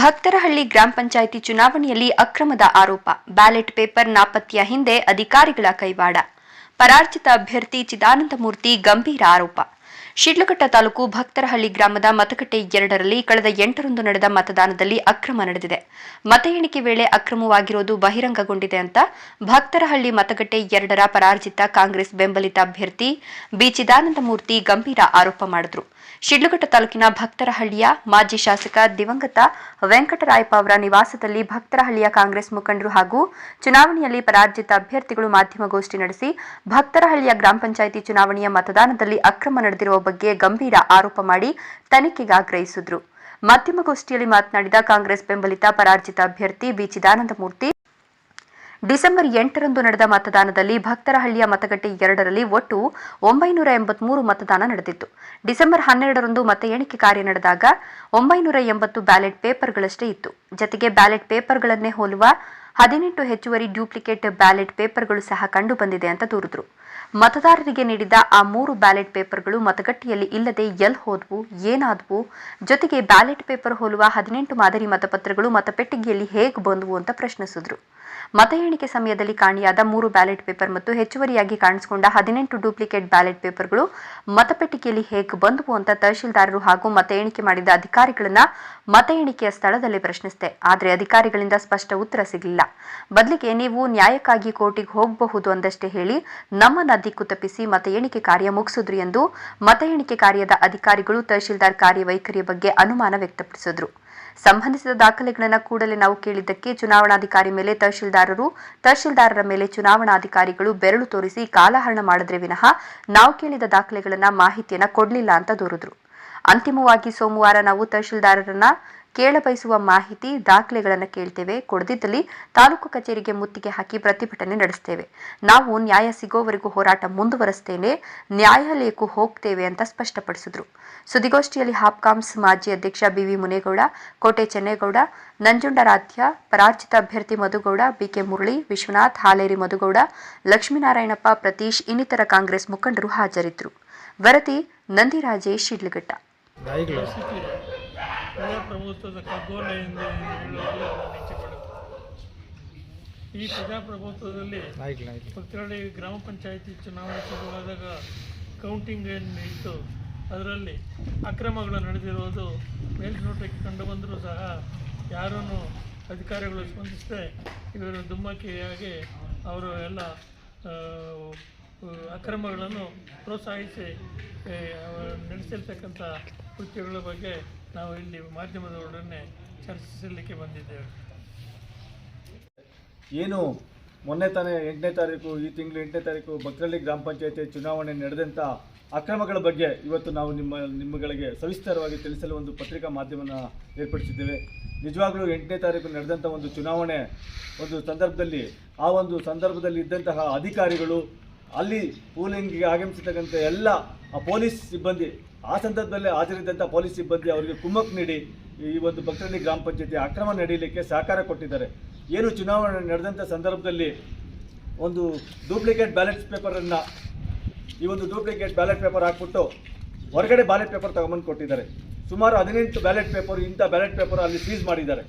ಭಕ್ತರಹಳ್ಳಿ ಗ್ರಾಮ ಪಂಚಾಯಿತಿ ಚುನಾವಣೆಯಲ್ಲಿ ಅಕ್ರಮದ ಆರೋಪ. ಬ್ಯಾಲೆಟ್ ಪೇಪರ್ ನಾಪತ್ತೆಯ ಹಿಂದೆ ಅಧಿಕಾರಿಗಳ ಕೈವಾಡ. ಪರಾರ್ಜಿತ ಅಭ್ಯರ್ಥಿ ಚಿದಾನಂದಮೂರ್ತಿ ಗಂಭೀರ ಆರೋಪ. ಶಿಡ್ಲಘಟ್ಟ ತಾಲೂಕು ಭಕ್ತರಹಳ್ಳಿ ಗ್ರಾಮದ ಮತಗಟ್ಟೆ ಎರಡರಲ್ಲಿ ಕಳೆದ ಎಂಟರಂದು ನಡೆದ ಮತದಾನದಲ್ಲಿ ಅಕ್ರಮ ನಡೆದಿದೆ. ಮತ ಎಣಿಕೆ ವೇಳೆ ಅಕ್ರಮವಾಗಿರೋದು ಬಹಿರಂಗಗೊಂಡಿದೆ ಅಂತ ಭಕ್ತರಹಳ್ಳಿ ಮತಗಟ್ಟೆ ಎರಡರ ಪರಾರ್ಜಿತ ಕಾಂಗ್ರೆಸ್ ಬೆಂಬಲಿತ ಅಭ್ಯರ್ಥಿ ಬಿ ಚಿದಾನಂದಮೂರ್ತಿ ಗಂಭೀರ ಆರೋಪ ಮಾಡಿದ್ರು. ಶಿಡ್ಲಘಟ್ಟ ತಾಲೂಕಿನ ಭಕ್ತರಹಳ್ಳಿಯ ಮಾಜಿ ಶಾಸಕ ದಿವಂಗತ ವೆಂಕಟರಾಯಪ್ಪ ಅವರ ನಿವಾಸದಲ್ಲಿ ಭಕ್ತರಹಳ್ಳಿಯ ಕಾಂಗ್ರೆಸ್ ಮುಖಂಡರು ಹಾಗೂ ಚುನಾವಣೆಯಲ್ಲಿ ಪರಾಜಿತ ಅಭ್ಯರ್ಥಿಗಳು ಮಾಧ್ಯಮಗೋಷ್ಠಿ ನಡೆಸಿ ಭಕ್ತರಹಳ್ಳಿಯ ಗ್ರಾಮ ಪಂಚಾಯಿತಿ ಚುನಾವಣೆಯ ಮತದಾನದಲ್ಲಿ ಅಕ್ರಮ ನಡೆದಿರುವ ಬಗ್ಗೆ ಗಂಭೀರ ಆರೋಪ ಮಾಡಿ ತನಿಖೆಗೆ ಆಗ್ರಹಿಸಿದ್ರು. ಮಾಧ್ಯಮಗೋಷ್ಠಿಯಲ್ಲಿ ಮಾತನಾಡಿದ ಕಾಂಗ್ರೆಸ್ ಬೆಂಬಲಿತ ಪರಾಜಿತ ಅಭ್ಯರ್ಥಿ ಬಿ. ಚಿದಾನಂದಮೂರ್ತಿ ಡಿಸೆಂಬರ್ ಎಂಟರಂದು ನಡೆದ ಮತದಾನದಲ್ಲಿ ಭಕ್ತರಹಳ್ಳಿಯ ಮತಗಟ್ಟೆ ಎರಡರಲ್ಲಿ ಒಟ್ಟು ಒಂಬೈನೂರ ಎಂಬತ್ಮೂರು ಮತದಾನ ನಡೆದಿತ್ತು. ಡಿಸೆಂಬರ್ ಹನ್ನೆರಡರಂದು ಮತ ಎಣಿಕೆ ಕಾರ್ಯ ನಡೆದಾಗ ಒಂಬೈನೂರ ಎಂಬತ್ತು ಬ್ಯಾಲೆಟ್ ಪೇಪರ್ಗಳಷ್ಟೇ ಇತ್ತು. ಜತೆಗೆ ಬ್ಯಾಲೆಟ್ ಪೇಪರ್ಗಳನ್ನೇ ಹೋಲುವ ಹದಿನೆಂಟು ಹೆಚ್ಚುವರಿ ಡ್ಯೂಪ್ಲಿಕೇಟ್ ಬ್ಯಾಲೆಟ್ ಪೇಪರ್ಗಳು ಸಹ ಕಂಡುಬಂದಿದೆ ಅಂತ ದೂರಿದ್ರು. ಮತದಾರರಿಗೆ ನೀಡಿದ ಆ ಮೂರು ಬ್ಯಾಲೆಟ್ ಪೇಪರ್ಗಳು ಮತಗಟ್ಟೆಯಲ್ಲಿ ಇಲ್ಲದೆ ಎಲ್ ಹೋದ್ವು, ಏನಾದ್ವು, ಜೊತೆಗೆ ಬ್ಯಾಲೆಟ್ ಪೇಪರ್ ಹೋಲುವ ಹದಿನೆಂಟು ಮಾದರಿ ಮತಪತ್ರಗಳು ಮತಪೆಟ್ಟಿಗೆಯಲ್ಲಿ ಹೇಗೆ ಬಂದವು ಅಂತ ಪ್ರಶ್ನಿಸಿದ್ರು. ಮತ ಎಣಿಕೆ ಸಮಯದಲ್ಲಿ ಕಾಣಿಯಾದ ಮೂರು ಬ್ಯಾಲೆಟ್ ಪೇಪರ್ ಮತ್ತು ಹೆಚ್ಚುವರಿಯಾಗಿ ಕಾಣಿಸಿಕೊಂಡ ಹದಿನೆಂಟು ಡೂಪ್ಲಿಕೇಟ್ ಬ್ಯಾಲೆಟ್ ಪೇಪರ್ಗಳು ಮತಪೆಟ್ಟಿಗೆಯಲ್ಲಿ ಹೇಗೆ ಬಂದವು ಅಂತ ತಹಶೀಲ್ದಾರರು ಹಾಗೂ ಮತ ಎಣಿಕೆ ಮಾಡಿದ ಅಧಿಕಾರಿಗಳನ್ನ ಮತ ಎಣಿಕೆಯ ಸ್ಥಳದಲ್ಲಿ ಪ್ರಶ್ನಿಸಿದೆ. ಆದರೆ ಅಧಿಕಾರಿಗಳಿಂದ ಸ್ಪಷ್ಟ ಉತ್ತರ ಸಿಗಲಿಲ್ಲ. ಬದಲಿಗೆ ನೀವು ನ್ಯಾಯಕ್ಕಾಗಿ ಕೋರ್ಟಿಗೆ ಹೋಗಬಹುದು ಅಂದಷ್ಟೇ ಹೇಳಿ ನಮ್ಮನ್ನ ದಿಕ್ಕು ತಪ್ಪಿಸಿ ಮತ ಎಣಿಕೆ ಕಾರ್ಯ ಮುಗಿಸಿದ್ರು ಎಂದು ಮತ ಎಣಿಕೆ ಕಾರ್ಯದ ಅಧಿಕಾರಿಗಳು ತಹಶೀಲ್ದಾರ್ ಕಾರ್ಯವೈಖರಿಯ ಬಗ್ಗೆ ಅನುಮಾನ ವ್ಯಕ್ತಪಡಿಸಿದ್ರು. ಸಂಬಂಧಿಸಿದ ದಾಖಲೆಗಳನ್ನು ಕೂಡಲೇ ನಾವು ಕೇಳಿದ್ದಕ್ಕೆ ಚುನಾವಣಾಧಿಕಾರಿ ಮೇಲೆ ತಹಶೀಲ್ದಾರರು, ತಹಶೀಲ್ದಾರರ ಮೇಲೆ ಚುನಾವಣಾಧಿಕಾರಿಗಳು ಬೆರಳು ತೋರಿಸಿ ಕಾಲಹರಣ ಮಾಡಿದ್ರೆ ವಿನಃ ನಾವು ಕೇಳಿದ ದಾಖಲೆಗಳನ್ನ ಮಾಹಿತಿಯನ್ನ ಕೊಡಲಿಲ್ಲ ಅಂತ ದೂರಿದ್ರು. ಅಂತಿಮವಾಗಿ ಸೋಮವಾರ ನಾವು ತಹಶೀಲ್ದಾರರನ್ನ ಕೇಳಬಯಸುವ ಮಾಹಿತಿ ದಾಖಲೆಗಳನ್ನು ಕೇಳ್ತೇವೆ. ಕೊಡದಿದ್ದಲ್ಲಿ ತಾಲೂಕು ಕಚೇರಿಗೆ ಮುತ್ತಿಗೆ ಹಾಕಿ ಪ್ರತಿಭಟನೆ ನಡೆಸ್ತೇವೆ. ನಾವು ನ್ಯಾಯ ಸಿಗೋವರೆಗೂ ಹೋರಾಟ ಮುಂದುವರೆಸ್ತೇನೆ. ನ್ಯಾಯಾಲಯಕ್ಕೂ ಹೋಗ್ತೇವೆ ಅಂತ ಸ್ಪಷ್ಟಪಡಿಸಿದ್ರು. ಸುದ್ದಿಗೋಷ್ಠಿಯಲ್ಲಿ ಹಾಪ್ಕಾಮ್ಸ್ ಮಾಜಿ ಅಧ್ಯಕ್ಷ ಬಿವಿ ಮುನೇಗೌಡ, ಕೋಟೆ ಚೆನ್ನೇಗೌಡ, ನಂಜುಂಡರಾಧ್ಯ, ಪರಾಜಿತ ಅಭ್ಯರ್ಥಿ ಮಧುಗೌಡ, ಬಿಕೆ ಮುರಳಿ, ವಿಶ್ವನಾಥ್, ಹಾಲೇರಿ ಮಧುಗೌಡ, ಲಕ್ಷ್ಮೀನಾರಾಯಣಪ್ಪ, ಪ್ರತೀಶ್ ಇನ್ನಿತರ ಕಾಂಗ್ರೆಸ್ ಮುಖಂಡರು ಹಾಜರಿದ್ದರು ವರದಿ ನಂದಿರಾಜೇಶ್ ಶಿಡ್ಲಘಟ್ಟ. ಪ್ರಜಾಪ್ರಭುತ್ವದ ಎಂದು ಹೇಳುವುದು ನಾನು ಇಚ್ಛೆಪಡುತ್ತೇನೆ ಈ ಪ್ರಜಾಪ್ರಭುತ್ವದಲ್ಲಿ ಭಕ್ತರಳ್ಳಿ ಗ್ರಾಮ ಪಂಚಾಯಿತಿ ಚುನಾವಣೆ ಶುರುವಾದಾಗ ಕೌಂಟಿಂಗ್ ಏನು ಇತ್ತು ಅದರಲ್ಲಿ ಅಕ್ರಮಗಳು ನಡೆದಿರುವುದು ಮೇಲ್ನೋಟಕ್ಕೆ ಕಂಡು ಬಂದರೂ ಸಹ ಯಾರನ್ನು ಅಧಿಕಾರಿಗಳು ಸ್ಪಂದಿಸದೆ ಇವರ ದುಮ್ಮಕ್ಕಿಯಾಗಿ ಅವರು ಎಲ್ಲ ಅಕ್ರಮಗಳನ್ನು ಪ್ರೋತ್ಸಾಹಿಸಿ ನಡೆಸಿರ್ತಕ್ಕಂಥ ಕೃತ್ಯಗಳ ಬಗ್ಗೆ ನಾವು ಇಲ್ಲಿ ಮಾಧ್ಯಮದವರೊಡನೆ ಚರ್ಚಿಸಲಿಕ್ಕೆ ಬಂದಿದ್ದೇವೆ. ಏನು, ಮೊನ್ನೆ ತಾನೇ ಎಂಟನೇ ತಾರೀಕು, ಈ ತಿಂಗಳು ಎಂಟನೇ ತಾರೀಕು ಬಕ್ರಳ್ಳಿ ಗ್ರಾಮ ಪಂಚಾಯತಿ ಚುನಾವಣೆ ನಡೆದಂಥ ಅಕ್ರಮಗಳ ಬಗ್ಗೆ ಇವತ್ತು ನಾವು ನಿಮ್ಮ ನಿಮ್ಮಗಳಿಗೆ ಸವಿಸ್ತಾರವಾಗಿ ತಿಳಿಸಲು ಒಂದು ಪತ್ರಿಕಾ ಮಾಧ್ಯಮನ ಏರ್ಪಡಿಸಿದ್ದೇವೆ. ನಿಜವಾಗಲೂ ಎಂಟನೇ ತಾರೀಕು ನಡೆದಂಥ ಒಂದು ಚುನಾವಣೆ, ಒಂದು ಸಂದರ್ಭದಲ್ಲಿ, ಆ ಒಂದು ಸಂದರ್ಭದಲ್ಲಿ ಇದ್ದಂತಹ ಅಧಿಕಾರಿಗಳು, ಅಲ್ಲಿ ಪೋಲಿಂಗಿಗೆ ಆಗಮಿಸತಕ್ಕಂಥ ಎಲ್ಲ ಆ ಪೊಲೀಸ್ ಸಿಬ್ಬಂದಿ ಆ ಸಂದರ್ಭದಲ್ಲಿ ಹಾಜರಿದ್ದಂಥ ಪೊಲೀಸ್ ಸಿಬ್ಬಂದಿ ಅವರಿಗೆ ಕುಮ್ಮಕ್ಕು ನೀಡಿ ಈ ಒಂದು ಭಕ್ತರಳ್ಳಿ ಗ್ರಾಮ ಪಂಚಾಯತಿ ಅಕ್ರಮ ನಡೀಲಿಕ್ಕೆ ಸಹಕಾರ ಕೊಟ್ಟಿದ್ದಾರೆ. ಏನು ಚುನಾವಣೆ ನಡೆದಂಥ ಸಂದರ್ಭದಲ್ಲಿ ಒಂದು ಡೂಪ್ಲಿಕೇಟ್ ಬ್ಯಾಲೆಟ್ ಪೇಪರನ್ನು ಈ ಒಂದು ಡೂಪ್ಲಿಕೇಟ್ ಬ್ಯಾಲೆಟ್ ಪೇಪರ್ ಹಾಕ್ಬಿಟ್ಟು ಹೊರಗಡೆ ಬ್ಯಾಲೆಟ್ ಪೇಪರ್ ತಗೊಂಬಂದು ಕೊಟ್ಟಿದ್ದಾರೆ. ಸುಮಾರು ಹದಿನೆಂಟು ಬ್ಯಾಲೆಟ್ ಪೇಪರ್ ಇಂಥ ಬ್ಯಾಲೆಟ್ ಪೇಪರ್ ಅಲ್ಲಿ ಸೀಸ್ ಮಾಡಿದ್ದಾರೆ.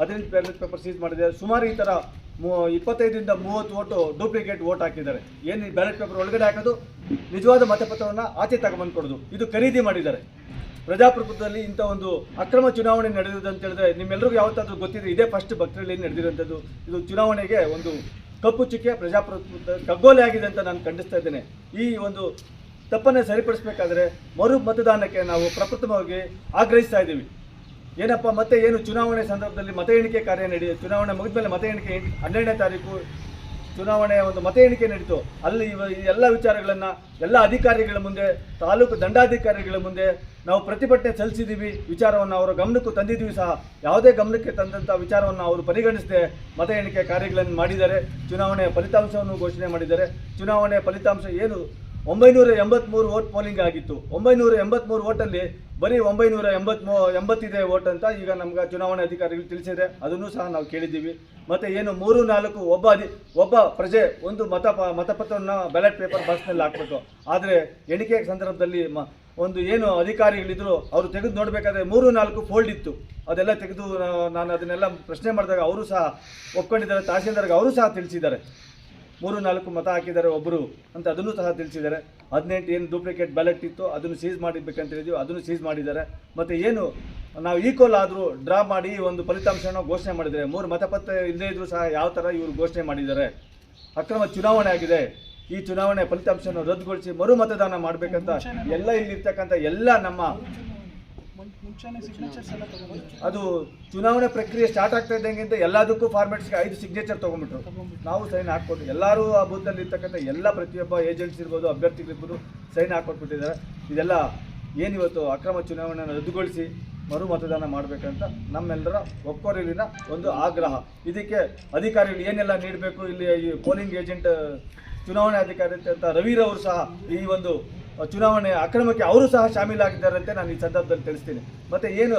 ಹದಿನೆಂಟು ಬ್ಯಾಲೆಟ್ ಪೇಪರ್ ಸೀಸ್ ಮಾಡಿದ್ದಾರೆ. ಸುಮಾರು ಈ ಥರ ಮೂ ಇಪ್ಪತ್ತೈದರಿಂದ ಮೂವತ್ತು ಓಟು ಡೂಪ್ಲಿಕೇಟ್ ಓಟ್ ಹಾಕಿದ್ದಾರೆ. ಏನು ಬ್ಯಾಲೆಟ್ ಪೇಪರ್ ಒಳಗಡೆ ಹಾಕೋದು? ನಿಜವಾದ ಮತಪತ್ರವನ್ನು ಆಚೆ ತಗೊಂಬಂದು ಕೊಡೋದು ಇದು ಖರೀದಿ ಮಾಡಿದ್ದಾರೆ. ಪ್ರಜಾಪ್ರಭುತ್ವದಲ್ಲಿ ಇಂಥ ಒಂದು ಅಕ್ರಮ ಚುನಾವಣೆ ನಡೆದಿದೆ ಅಂತ ಹೇಳಿದ್ರೆ ನಿಮ್ಮೆಲ್ಲರಿಗೂ ಯಾವತ್ತಾದ್ರೂ ಗೊತ್ತಿದೆ, ಇದೇ ಫಸ್ಟ್ ಭಕ್ತರಲ್ಲಿ ನಡೆದಿರುವಂಥದ್ದು? ಇದು ಚುನಾವಣೆಗೆ ಒಂದು ಕಪ್ಪು ಚುಕ್ಕೆ ಪ್ರಜಾಪ್ರಭುತ್ವ ಕಗ್ಗೋಲೆ ಆಗಿದೆ ಅಂತ ನಾನು ಖಂಡಿಸ್ತಾ ಇದ್ದೇನೆ. ಈ ಒಂದು ತಪ್ಪನ್ನು ಸರಿಪಡಿಸಬೇಕಾದ್ರೆ ಮರು ಮತದಾನಕ್ಕೆ ನಾವು ಪ್ರಪ್ರಥಮವಾಗಿ ಆಗ್ರಹಿಸ್ತಾ ಇದ್ದೀವಿ. ಏನಪ್ಪ, ಮತ್ತೆ ಏನು ಚುನಾವಣೆ ಸಂದರ್ಭದಲ್ಲಿ ಮತ ಎಣಿಕೆ ಕಾರ್ಯ ನಡೆಯಿತು ಚುನಾವಣೆ ಮುಗಿದ್ಮೇಲೆ ಮತ ಎಣಿಕೆ ಹನ್ನೆರಡನೇ ತಾರೀಕು ಚುನಾವಣೆಯ ಒಂದು ಮತ ಎಣಿಕೆ ನಡೀತು. ಅಲ್ಲಿ ಎಲ್ಲ ವಿಚಾರಗಳನ್ನು ಎಲ್ಲ ಅಧಿಕಾರಿಗಳ ಮುಂದೆ, ತಾಲೂಕು ದಂಡಾಧಿಕಾರಿಗಳ ಮುಂದೆ ನಾವು ಪ್ರತಿಭಟನೆ ಸಲ್ಲಿಸಿದ್ದೀವಿ ವಿಚಾರವನ್ನು ಅವರ ಗಮನಕ್ಕೂ ತಂದಿದ್ದೀವಿ ಸಹ. ಯಾವುದೇ ಗಮನಕ್ಕೆ ತಂದಂಥ ವಿಚಾರವನ್ನು ಅವರು ಪರಿಗಣಿಸದೆ ಮತ ಎಣಿಕೆ ಕಾರ್ಯಗಳನ್ನು ಮಾಡಿದ್ದಾರೆ. ಚುನಾವಣೆಯ ಫಲಿತಾಂಶವನ್ನು ಘೋಷಣೆ ಮಾಡಿದ್ದಾರೆ. ಚುನಾವಣೆಯ ಫಲಿತಾಂಶ ಏನು? ಒಂಬೈನೂರ ಎಂಬತ್ತ್ಮೂರು ವೋಟ್ ಪೋಲಿಂಗ್ ಆಗಿತ್ತು. ಒಂಬೈನೂರ ಎಂಬತ್ತ್ಮೂರು ಓಟಲ್ಲಿ ಬರೀ ಒಂಬೈನೂರ ಎಂಬತ್ಮೂ, ಎಂಬತ್ತಿದೆ ಓಟ್ ಅಂತ ಈಗ ನಮ್ಗೆ ಚುನಾವಣೆ ಅಧಿಕಾರಿಗಳು ತಿಳಿಸಿದೆ ಅದನ್ನು ಸಹ ನಾವು ಕೇಳಿದ್ದೀವಿ. ಮತ್ತು ಏನು ಮೂರು, ನಾಲ್ಕು ಒಬ್ಬ ಅಧಿ, ಒಬ್ಬ ಪ್ರಜೆ ಒಂದು ಮತ ಪ- ಮತಪತ್ರವನ್ನು ಬ್ಯಾಲೆಟ್ ಪೇಪರ್ ಬಾಕ್ಸ್ನಲ್ಲಿ ಹಾಕಬೇಕು. ಆದರೆ ಎಣಿಕೆ ಸಂದರ್ಭದಲ್ಲಿ ಮ, ಒಂದು ಏನು ಅಧಿಕಾರಿಗಳಿದ್ರು ಅವರು ತೆಗೆದು ನೋಡಬೇಕಾದ್ರೆ ಮೂರು, ನಾಲ್ಕು ಫೋಲ್ಡ್ ಇತ್ತು. ಅದೆಲ್ಲ ತೆಗೆದು ನಾನು ಅದನ್ನೆಲ್ಲ ಪ್ರಶ್ನೆ ಮಾಡಿದಾಗ ಅವರು ಸಹ ಒಪ್ಕೊಂಡಿದ್ದಾರೆ ತಹಸೀಲ್ದಾರ್ಗೆ ಅವರು ಸಹ ತಿಳಿಸಿದ್ದಾರೆ. ಮೂರು, ನಾಲ್ಕು ಮತ ಹಾಕಿದ್ದಾರೆ ಒಬ್ಬರು ಅಂತ ಅದನ್ನು ಸಹ ತಿಳಿಸಿದ್ದಾರೆ. ಹದಿನೆಂಟು ಏನು ಡೂಪ್ಲಿಕೇಟ್ ಬ್ಯಾಲೆಟ್ ಇತ್ತು, ಅದನ್ನು ಸೀಸ್ ಮಾಡಿರ್ಬೇಕಂತ ಹೇಳಿದ್ವಿ, ಅದನ್ನು ಸೀಸ್ ಮಾಡಿದ್ದಾರೆ. ಮತ್ತು ಏನು, ನಾವು ಈಕ್ವಲ್ ಆದರೂ ಡ್ರಾ ಮಾಡಿ ಒಂದು ಫಲಿತಾಂಶವನ್ನು ಘೋಷಣೆ ಮಾಡಿದ್ದಾರೆ ಮೂರು ಮತಪತ್ರ ಇಲ್ಲದೇ ಇದ್ದರೂ ಸಹ ಯಾವ ಥರ ಇವರು ಘೋಷಣೆ ಮಾಡಿದ್ದಾರೆ? ಅಕ್ರಮ ಚುನಾವಣೆ ಆಗಿದೆ. ಈ ಚುನಾವಣೆ ಫಲಿತಾಂಶವನ್ನು ರದ್ದುಗೊಳಿಸಿ ಮರು ಮತದಾನ ಮಾಡಬೇಕಂತ ಎಲ್ಲ ಇಲ್ಲಿರ್ತಕ್ಕಂಥ ಎಲ್ಲ ನಮ್ಮ ಅದು ಚುನಾವಣೆ ಪ್ರಕ್ರಿಯೆ ಸ್ಟಾರ್ಟ್ ಆಗ್ತಾ ಇದ್ದಂಗೆ ಎಲ್ಲದಕ್ಕೂ ಫಾರ್ಮೆಟ್ಸ್ಗೆ ಐದು ಸಿಗ್ನೇಚರ್ ತೊಗೊಂಡ್ಬಿಟ್ರು. ನಾವು ಸೈನ್ ಹಾಕ್ಕೊಟ್ಟು ಎಲ್ಲರೂ ಆ ಬೂತಲ್ಲಿ ಇರ್ತಕ್ಕಂಥ ಎಲ್ಲ ಪ್ರತಿಯೊಬ್ಬ ಏಜೆಂಟ್ಸ್ ಇರ್ಬೋದು ಅಭ್ಯರ್ಥಿಗಳಿರ್ಬೋದು ಸೈನ್ ಹಾಕ್ಕೊಟ್ಬಿಟ್ಟಿದ್ದಾರೆ. ಇದೆಲ್ಲ ಏನಿವತ್ತು ಅಕ್ರಮ ಚುನಾವಣೆಯನ್ನು ರದ್ದುಗೊಳಿಸಿ ಮರು ಮತದಾನ ಮಾಡಬೇಕಂತ ನಮ್ಮೆಲ್ಲರ ಒಕ್ಕೊರಲಿನ ಒಂದು ಆಗ್ರಹ. ಇದಕ್ಕೆ ಅಧಿಕಾರಿಗಳು ಏನೆಲ್ಲ ನೀಡಬೇಕು? ಇಲ್ಲಿ ಈ ಪೋಲಿಂಗ್ ಏಜೆಂಟ್ ಚುನಾವಣೆ ಅಧಿಕಾರಿ ಅಂತ ರವಿರವರು ಸಹ ಈ ಒಂದು ಚುನಾವಣೆ ಅಕ್ರಮಕ್ಕೆ ಅವರು ಸಹ ಶಾಮೀಲಾಗಿದ್ದಾರೆ ಅಂತ ನಾನು ಈ ಸಂದರ್ಭದಲ್ಲಿ ತಿಳಿಸ್ತೀನಿ. ಮತ್ತೆ ಏನು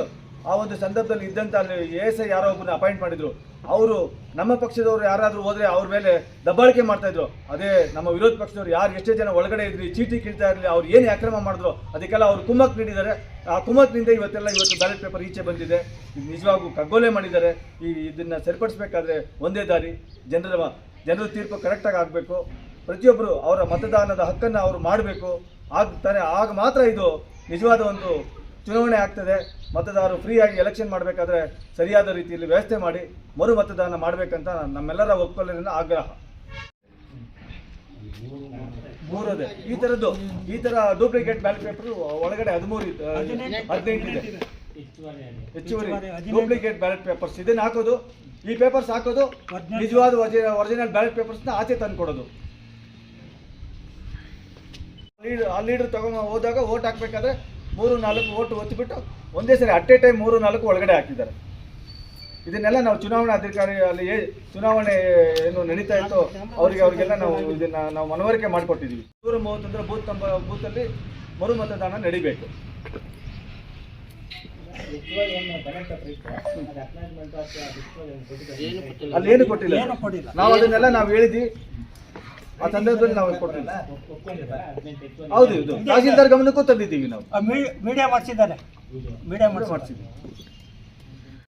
ಆ ಒಂದು ಸಂದರ್ಭದಲ್ಲಿ ಇದ್ದಂಥ ಅಲ್ಲಿ ಎ ಎಸ್ ಐ ಯಾರೋ ಒಬ್ಬನ ಅಪಾಯಿಂಟ್ ಮಾಡಿದ್ರು. ಅವರು ನಮ್ಮ ಪಕ್ಷದವರು ಯಾರಾದರೂ ಹೋದರೆ ಅವ್ರ ಮೇಲೆ ದಬ್ಬಾಳಿಕೆ ಮಾಡ್ತಾ ಇದ್ರು. ಅದೇ ನಮ್ಮ ವಿರೋಧ ಪಕ್ಷದವರು ಯಾರು ಎಷ್ಟೇ ಜನ ಒಳಗಡೆ ಇದ್ರಿ, ಚೀಟಿ ಕೀಳ್ತಾ ಇರಲಿ, ಅವ್ರು ಏನು ಅಕ್ರಮ ಮಾಡಿದ್ರು, ಅದಕ್ಕೆಲ್ಲ ಅವರು ಕುಮ್ಮಕ್ ನೀಡಿದ್ದಾರೆ. ಆ ಕುಮ್ಮಕ್ನಿಂದ ಇವತ್ತೆಲ್ಲ ಇವತ್ತು ಬ್ಯಾಲೆಟ್ ಪೇಪರ್ ಈಚೆ ಬಂದಿದೆ. ಇದು ನಿಜವಾಗೂ ಕಗ್ಗೊಲೆ ಮಾಡಿದ್ದಾರೆ. ಈ ಇದನ್ನು ಸರಿಪಡಿಸಬೇಕಾದ್ರೆ ಒಂದೇ ದಾರಿ. ಜನರ ಜನರ ತೀರ್ಪು ಕರೆಕ್ಟಾಗಿ ಆಗಬೇಕು. ಪ್ರತಿಯೊಬ್ಬರು ಅವರ ಮತದಾನದ ಹಕ್ಕನ್ನು ಅವರು ಮಾಡಬೇಕು. ಆಗ್ತಾನೆ, ಆಗ ಮಾತ್ರ ಇದು ನಿಜವಾದ ಒಂದು ಚುನಾವಣೆ ಆಗ್ತದೆ. ಮತದಾರರು ಫ್ರೀಯಾಗಿ ಎಲೆಕ್ಷನ್ ಮಾಡಬೇಕಾದ್ರೆ ಸರಿಯಾದ ರೀತಿಯಲ್ಲಿ ವ್ಯವಸ್ಥೆ ಮಾಡಿ, ಮರು ಮತದಾನ ಮಾಡಬೇಕಂತ ನಮ್ಮೆಲ್ಲರ ಒಕ್ಕೊಲಿನ ಆಗ್ರಹ. ಮೂರದೇ. ಈ ಥರದ್ದು ಈ ಥರ ಡೂಪ್ಲಿಕೇಟ್ ಬ್ಯಾಲೆಟ್ ಪೇಪರ್ ಒಳಗಡೆ ಹದಿಮೂರು ಹದಿನೆಂಟು ಇದೆ. ಹೆಚ್ಚುವರಿ ಡೂಪ್ಲಿಕೇಟ್ ಬ್ಯಾಲೆಟ್ ಪೇಪರ್ಸ್ ಇದನ್ನ ಹಾಕೋದು, ಈ ಪೇಪರ್ಸ್ ಹಾಕೋದು, ನಿಜವಾದ ಒರಿಜಿನಲ್ ಬ್ಯಾಲೆಟ್ ಪೇಪರ್ಸ್ನ ಆಚೆ ತಂದು ಕೊಡೋದು ಲೀಡರ್ ಆ ಲೀಡರ್ ತಗೊಂಡು ಹೋದಾಗ ಓಟ್ ಹಾಕ್ಬೇಕಾದ್ರೆ ಮೂರು ನಾಲ್ಕು ಓಟ್ ಒತ್ತಿಬಿಟ್ಟು ಒಂದೇ ಸರಿ ಅಟ್ ಎ ಟೈಮ್ ಮೂರು ನಾಲ್ಕು ಒಳಗಡೆ ಹಾಕಿದ್ದಾರೆ. ಇದನ್ನೆಲ್ಲ ನಾವು ಚುನಾವಣಾ ಅಧಿಕಾರಿ ಅಲ್ಲಿ ಏ- ಚುನಾವಣೆ ಏನು ನಡೀತಾ ಇತ್ತು ಅವರಿಗೆ ಅವರಿಗೆಲ್ಲ ನಾವು ಇದನ್ನ ನಾವು ಮನವರಿಕೆ ಮಾಡಿಕೊಟ್ಟಿದ್ದೀವಿ ನೂರ ಮೂವತ್ತೊಂದರ ಬೂತ್ ನಂಬರ್ ಬೂತಲ್ಲಿ ಮರು ಮತದಾನ ನಡಿಬೇಕು. ಅಲ್ಲಿ ಏನು ಕೊಟ್ಟಿಲ್ಲ. ನಾವು ಅದನ್ನೆಲ್ಲ ನಾವು ಹೇಳಿದ್ವಿ. ಆ ಸಂದರ್ಭದಲ್ಲಿ ನಾವು ಕೊಟ್ಟಿಲ್ಲ. ಹೌದು ಇದು ತಹಸೀಲ್ದಾರ್ ಗಮನಕ್ಕೂ ತಂದಿದ್ದೀವಿ ನಾವು. ಮೀಡಿಯಾ ಮಾಡಿಸಿದ್ದಾರೆ. ಮೀಡಿಯಾ ಮಾಡಿ ಮಾಡ್ಸಿದ್ವಿ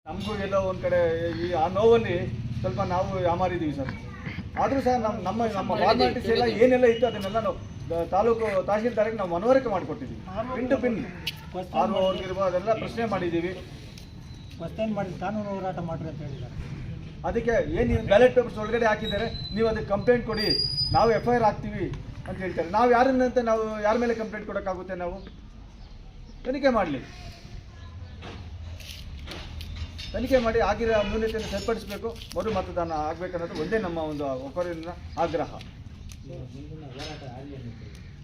ನಮಗೂ ಎಲ್ಲೋ ಒಂದು ಕಡೆ ಈ ಆ ನೋವಲ್ಲಿ ಸ್ವಲ್ಪ ನಾವು ಯಾಮಾರಿದ್ದೀವಿ ಸರ್. ಆದರೂ ಸಹ ನಮ್ಮ ನಮ್ಮ ನಮ್ಮ ಫಾರ್ಮಾಲಿಟೀಸ್ ಎಲ್ಲ ಏನೆಲ್ಲ ಇತ್ತು ಅದನ್ನೆಲ್ಲ ನಾವು ತಾಲೂಕು ತಹಸೀಲ್ದಾರಿಗೆ ನಾವು ಮನವರಿಕೆ ಮಾಡಿಕೊಟ್ಟಿದ್ದೀವಿ. ಪಿನ್ ಟು ಪಿನ್ ಆರು ಅದೆಲ್ಲ ಪ್ರಶ್ನೆ ಮಾಡಿದ್ದೀವಿ. ಮತ್ತೇನು ಮಾಡಿ ಕಾನೂನು ಹೋರಾಟ ಮಾಡ್ರಿ ಅಂತ ಹೇಳಿದ್ದಾರೆ. ಅದಕ್ಕೆ ಏನು ನೀವು ಬ್ಯಾಲೆಟ್ ಪೇಪರ್ಸ್ ಒಳಗಡೆ ಹಾಕಿದ್ದಾರೆ ನೀವು ಅದಕ್ಕೆ ಕಂಪ್ಲೇಂಟ್ ಕೊಡಿ. ನಾವು ಎಫ್ ಐ ಆರ್ ಹಾಕ್ತೀವಿ ಅಂತ ಹೇಳ್ತಾರೆ. ನಾವು ಯಾರನ್ನಂತ ನಾವು ಯಾರ ಮೇಲೆ ಕಂಪ್ಲೇಂಟ್ ಕೊಡೋಕ್ಕಾಗುತ್ತೆ ನಾವು? ತನಿಖೆ ಮಾಡಲಿ. ತನಿಖೆ ಮಾಡಿ ಆಗಿರೋ ನ್ಯೂನತೆಯನ್ನು ಸರಿಪಡಿಸಬೇಕು. ಮರು ಮತದಾನ ಆಗಬೇಕನ್ನೋದು ಒಂದೇ ನಮ್ಮ ಒಂದು ಒಕ್ಕರಿನ ಆಗ್ರಹ.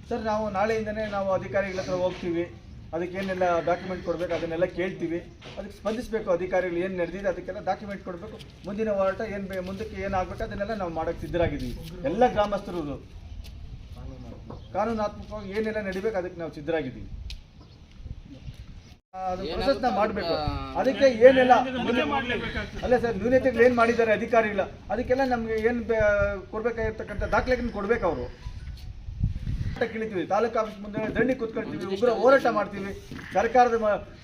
ಸರ್ ನಾವು ನಾಳೆಯಿಂದನೇ ನಾವು ಅಧಿಕಾರಿಗಳ ಹತ್ರ ಹೋಗ್ತೀವಿ. ಅದಕ್ಕೆ ಏನೆಲ್ಲ ಡಾಕ್ಯುಮೆಂಟ್ ಕೊಡಬೇಕು ಅದನ್ನೆಲ್ಲ ಕೇಳ್ತೀವಿ. ಅದಕ್ಕೆ ಸ್ಪಂದಿಸಬೇಕು ಅಧಿಕಾರಿಗಳು ಏನು ನಡೆದಿದೆ ಅದಕ್ಕೆಲ್ಲ ಡಾಕ್ಯುಮೆಂಟ್ ಕೊಡಬೇಕು. ಮುಂದಿನ ಹೋರಾಟ ಏನು ಬೇ ಮುಂದಕ್ಕೆ ಏನಾಗಬೇಕು ಅದನ್ನೆಲ್ಲ ನಾವು ಮಾಡೋಕ್ಕೆ ಸಿದ್ಧರಾಗಿದ್ದೀವಿ. ಎಲ್ಲ ಗ್ರಾಮಸ್ಥರು ಕಾನೂನಾತ್ಮಕವಾಗಿ ಏನೆಲ್ಲ ನಡಿಬೇಕು ಅದಕ್ಕೆ ನಾವು ಸಿದ್ಧರಾಗಿದ್ದೀವಿ. ಆ, ಅದು ಪ್ರೊಸೆಸ್ನ ಮಾಡಬೇಕು. ಅದಕ್ಕೆ ಏನೆಲ್ಲ ಅಲ್ಲ ಸರ್ ನ್ಯೂನತೆಗಳು ಏನು ಮಾಡಿದ್ದಾರೆ ಅಧಿಕಾರಿಗಳ? ಅದಕ್ಕೆಲ್ಲ ನಮಗೆ ಏನು ಕೊಡ್ಬೇಕಾಗಿರ್ತಕ್ಕಂಥ ದಾಖಲೆಗಳನ್ನ ಕೊಡ್ಬೇಕು ಅವರು. ಕಿಳಿತೀವಿ ತಾಲೂಕು ಆಫೀಸ್ ಮುಂದೆ ದಂಡಿ ಕೂತ್ಕೊಳ್ತೀವಿ ಉಗ್ರ ಹೋರಾಟ ಮಾಡ್ತೀವಿ. ಸರ್ಕಾರದ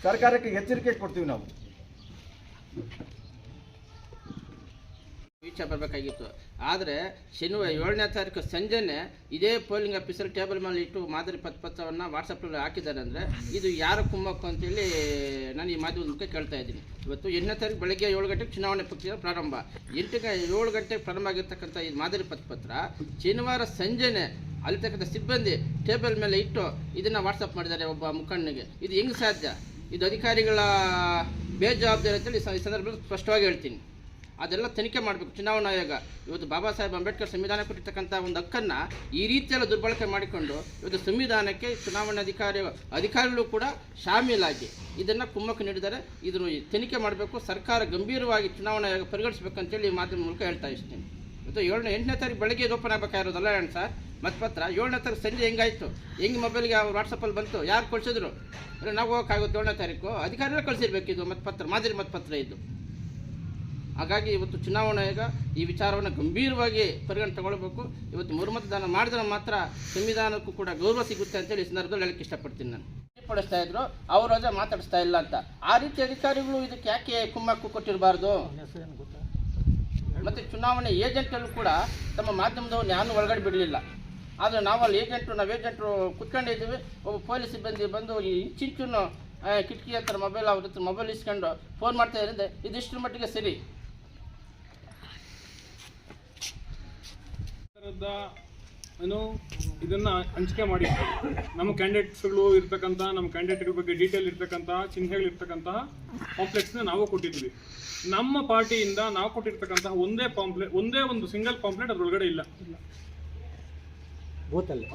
ಸರ್ಕಾರಕ್ಕೆ ಎಚ್ಚರಿಕೆ ಕೊಡ್ತೀವಿ ನಾವು. ಈಚೆ ಬರಬೇಕಾಗಿತ್ತು. ಆದರೆ ಶನಿವಾರ ಏಳನೇ ತಾರೀಕು ಸಂಜೆನೆ ಇದೇ ಪೋಲಿಂಗ್ ಆಫೀಸರ್ ಟೇಬಲ್ ಮೇಲೆ ಇಟ್ಟು ಮಾದರಿ ಪತ್ರವನ್ನು ವಾಟ್ಸಪ್ಪಲ್ಲಿ ಹಾಕಿದ್ದಾರೆ ಅಂದರೆ ಇದು ಯಾರ ಕುಮ್ಮಕ್ಕು ಅಂತೇಳಿ ನಾನು ಈ ಮಾಧ್ಯಮದ ಮೂಲಕ ಕೇಳ್ತಾ ಇದ್ದೀನಿ. ಇವತ್ತು ಎಂಟನೇ ತಾರೀಕು ಬೆಳಗ್ಗೆ ಏಳು ಗಂಟೆಗೆ ಚುನಾವಣೆ ಪ್ರಕ್ರಿಯೆ ಪ್ರಾರಂಭ. ಎಂಟು ಏಳು ಗಂಟೆಗೆ ಪ್ರಾರಂಭ ಆಗಿರ್ತಕ್ಕಂಥ ಈ ಮಾದರಿ ಪತ್ರ ಶನಿವಾರ ಸಂಜೆನೆ ಅಲ್ಲಿರ್ತಕ್ಕಂಥ ಸಿಬ್ಬಂದಿ ಟೇಬಲ್ ಮೇಲೆ ಇಟ್ಟು ಇದನ್ನು ವಾಟ್ಸಪ್ ಮಾಡಿದ್ದಾರೆ ಒಬ್ಬ ಮುಖಂಡನಿಗೆ. ಇದು ಹೆಂಗೆ ಸಾಧ್ಯ? ಇದು ಅಧಿಕಾರಿಗಳ ಬೇಜವಾಬ್ದಾರಿ ಅಂತೇಳಿ ಈ ಸಂದರ್ಭದಲ್ಲಿ ಸ್ಪಷ್ಟವಾಗಿ ಹೇಳ್ತೀನಿ. ಅದೆಲ್ಲ ತನಿಖೆ ಮಾಡಬೇಕು. ಚುನಾವಣಾ ಆಯೋಗ. ಇವತ್ತು ಬಾಬಾ ಸಾಹೇಬ್ ಅಂಬೇಡ್ಕರ್ ಸಂವಿಧಾನ ಕೊಟ್ಟಿರ್ತಕ್ಕಂಥ ಒಂದು ಹಕ್ಕನ್ನು ಈ ರೀತಿಯೆಲ್ಲ ದುರ್ಬಳಕೆ ಮಾಡಿಕೊಂಡು ಇವತ್ತು ಸಂವಿಧಾನಕ್ಕೆ ಚುನಾವಣಾಧಿಕಾರಿ ಅಧಿಕಾರಿಗಳು ಕೂಡ ಶಾಮೀಲಾಗಿ ಇದನ್ನು ಕುಮ್ಮಕ್ಕ ನೀಡಿದರೆ ಇದನ್ನು ತನಿಖೆ ಮಾಡಬೇಕು. ಸರ್ಕಾರ ಗಂಭೀರವಾಗಿ ಚುನಾವಣಾ ಆಯೋಗ ಪರಿಗಣಿಸಬೇಕಂತೇಳಿ ಈ ಮಾಧ್ಯಮ ಮೂಲಕ ಹೇಳ್ತಾ ಇರ್ತೀನಿ ಇವತ್ತು ಏಳನೇ, ಎಂಟನೇ ತಾರೀಕು ಬೆಳಗ್ಗೆ ಇದು ಓಪನ್ ಆಗಬೇಕಾಗಿರೋದಲ್ಲ ಹೇಳಿ ಸರ್? ಮತಪತ್ರ ಏಳನೇ ತಾರೀಕು ಸಂಜೆ ಹೆಂಗಾಯಿತು? ಹೆಂಗೆ ಮೊಬೈಲ್ಗೆ ವಾಟ್ಸಪ್ಪಲ್ಲಿ ಬಂತು? ಯಾರು ಕಳಿಸಿದ್ರು? ನಾವು ಹೋಗೋಕ್ಕಾಗುತ್ತೆ ಏಳನೇ ತಾರೀಕು ಅಧಿಕಾರಿಗಳೇ ಕಳಿಸಿರ್ಬೇಕಿದು ಇದು ಮತಪತ್ರ ಮಾದರಿ ಮತಪತ್ರ ಇದು. ಹಾಗಾಗಿ ಇವತ್ತು ಚುನಾವಣೆ ಆಯೋಗ ಈ ವಿಚಾರವನ್ನು ಗಂಭೀರವಾಗಿ ಪರಿಗಣನೆ ತಗೊಳ್ಬೇಕು. ಇವತ್ತು ಮರುಮತದಾನ ಮಾಡಿದ್ರೆ ಮಾತ್ರ ಸಂವಿಧಾನಕ್ಕೂ ಕೂಡ ಗೌರವ ಸಿಗುತ್ತೆ ಅಂತೇಳಿ ಈ ಸಂದರ್ಭದಲ್ಲಿ ಹೇಳಕ್ಕೆ ಇಷ್ಟಪಡ್ತೀನಿ ನಾನು. ಪಡಿಸ್ತಾ ಇದ್ರು, ಅವರು ಅದೇ ಮಾತಾಡಿಸ್ತಾ ಇಲ್ಲ ಅಂತ. ಆ ರೀತಿ ಅಧಿಕಾರಿಗಳು ಇದಕ್ಕೆ ಯಾಕೆ ಕುಮ್ಮಕ್ಕು ಕೊಟ್ಟಿರಬಾರ್ದು? ಮತ್ತೆ ಚುನಾವಣೆ ಏಜೆಂಟಲ್ಲೂ ಕೂಡ ತಮ್ಮ ಮಾಧ್ಯಮದವ್ರನ್ನ ಯಾರು ಒಳಗಡೆ ಬಿಡಲಿಲ್ಲ. ಆದರೆ ನಾವಲ್ಲಿ ಏಜೆಂಟು ನಾವು ಏಜೆಂಟರು ಕುತ್ಕೊಂಡಿದ್ದೀವಿ ಒಬ್ಬ ಪೊಲೀಸ್ ಸಿಬ್ಬಂದಿ ಬಂದು ಈ ಇಂಚಿಂಚುನು ಕಿಟಕಿ ಹತ್ರ ಮೊಬೈಲ್ ಅವ್ರ ಹತ್ರ ಮೊಬೈಲ್ ಇಸ್ಕೊಂಡು ಫೋನ್ ಮಾಡ್ತಾ ಇರೋದು ಇದಿಷ್ಟರ ಮಟ್ಟಿಗೆ ಸರಿ. ಏನು ಇದನ್ನ ಹಂಚಿಕೆ ಮಾಡಿ. ನಮ್ಮ ಕ್ಯಾಂಡಿಡೇಟ್ಸ್ಗಳು ಇರ್ತಕ್ಕಂಥ ನಮ್ಮ ಕ್ಯಾಂಡಿಡೇಟ್ಗಳ ಬಗ್ಗೆ ಡೀಟೇಲ್ ಇರ್ತಕ್ಕಂತಹ ಚಿಹ್ನೆಗಳು ಇರ್ತಕ್ಕಂತಹ ಕಾಂಪ್ಲೆಕ್ಸ್ನ ನಾವು ಕೊಟ್ಟಿದ್ವಿ ನಮ್ಮ ಪಾರ್ಟಿಯಿಂದ ನಾವು ಕೊಟ್ಟಿರ್ತಕ್ಕಂತಹ ಒಂದೇ ಪಾಂಪ್ಲೆಟ್ ಒಂದೇ ಒಂದು ಸಿಂಗಲ್ ಪಾಂಪ್ಲೆಟ್ ಅದರೊಳಗಡೆ ಇಲ್ಲ.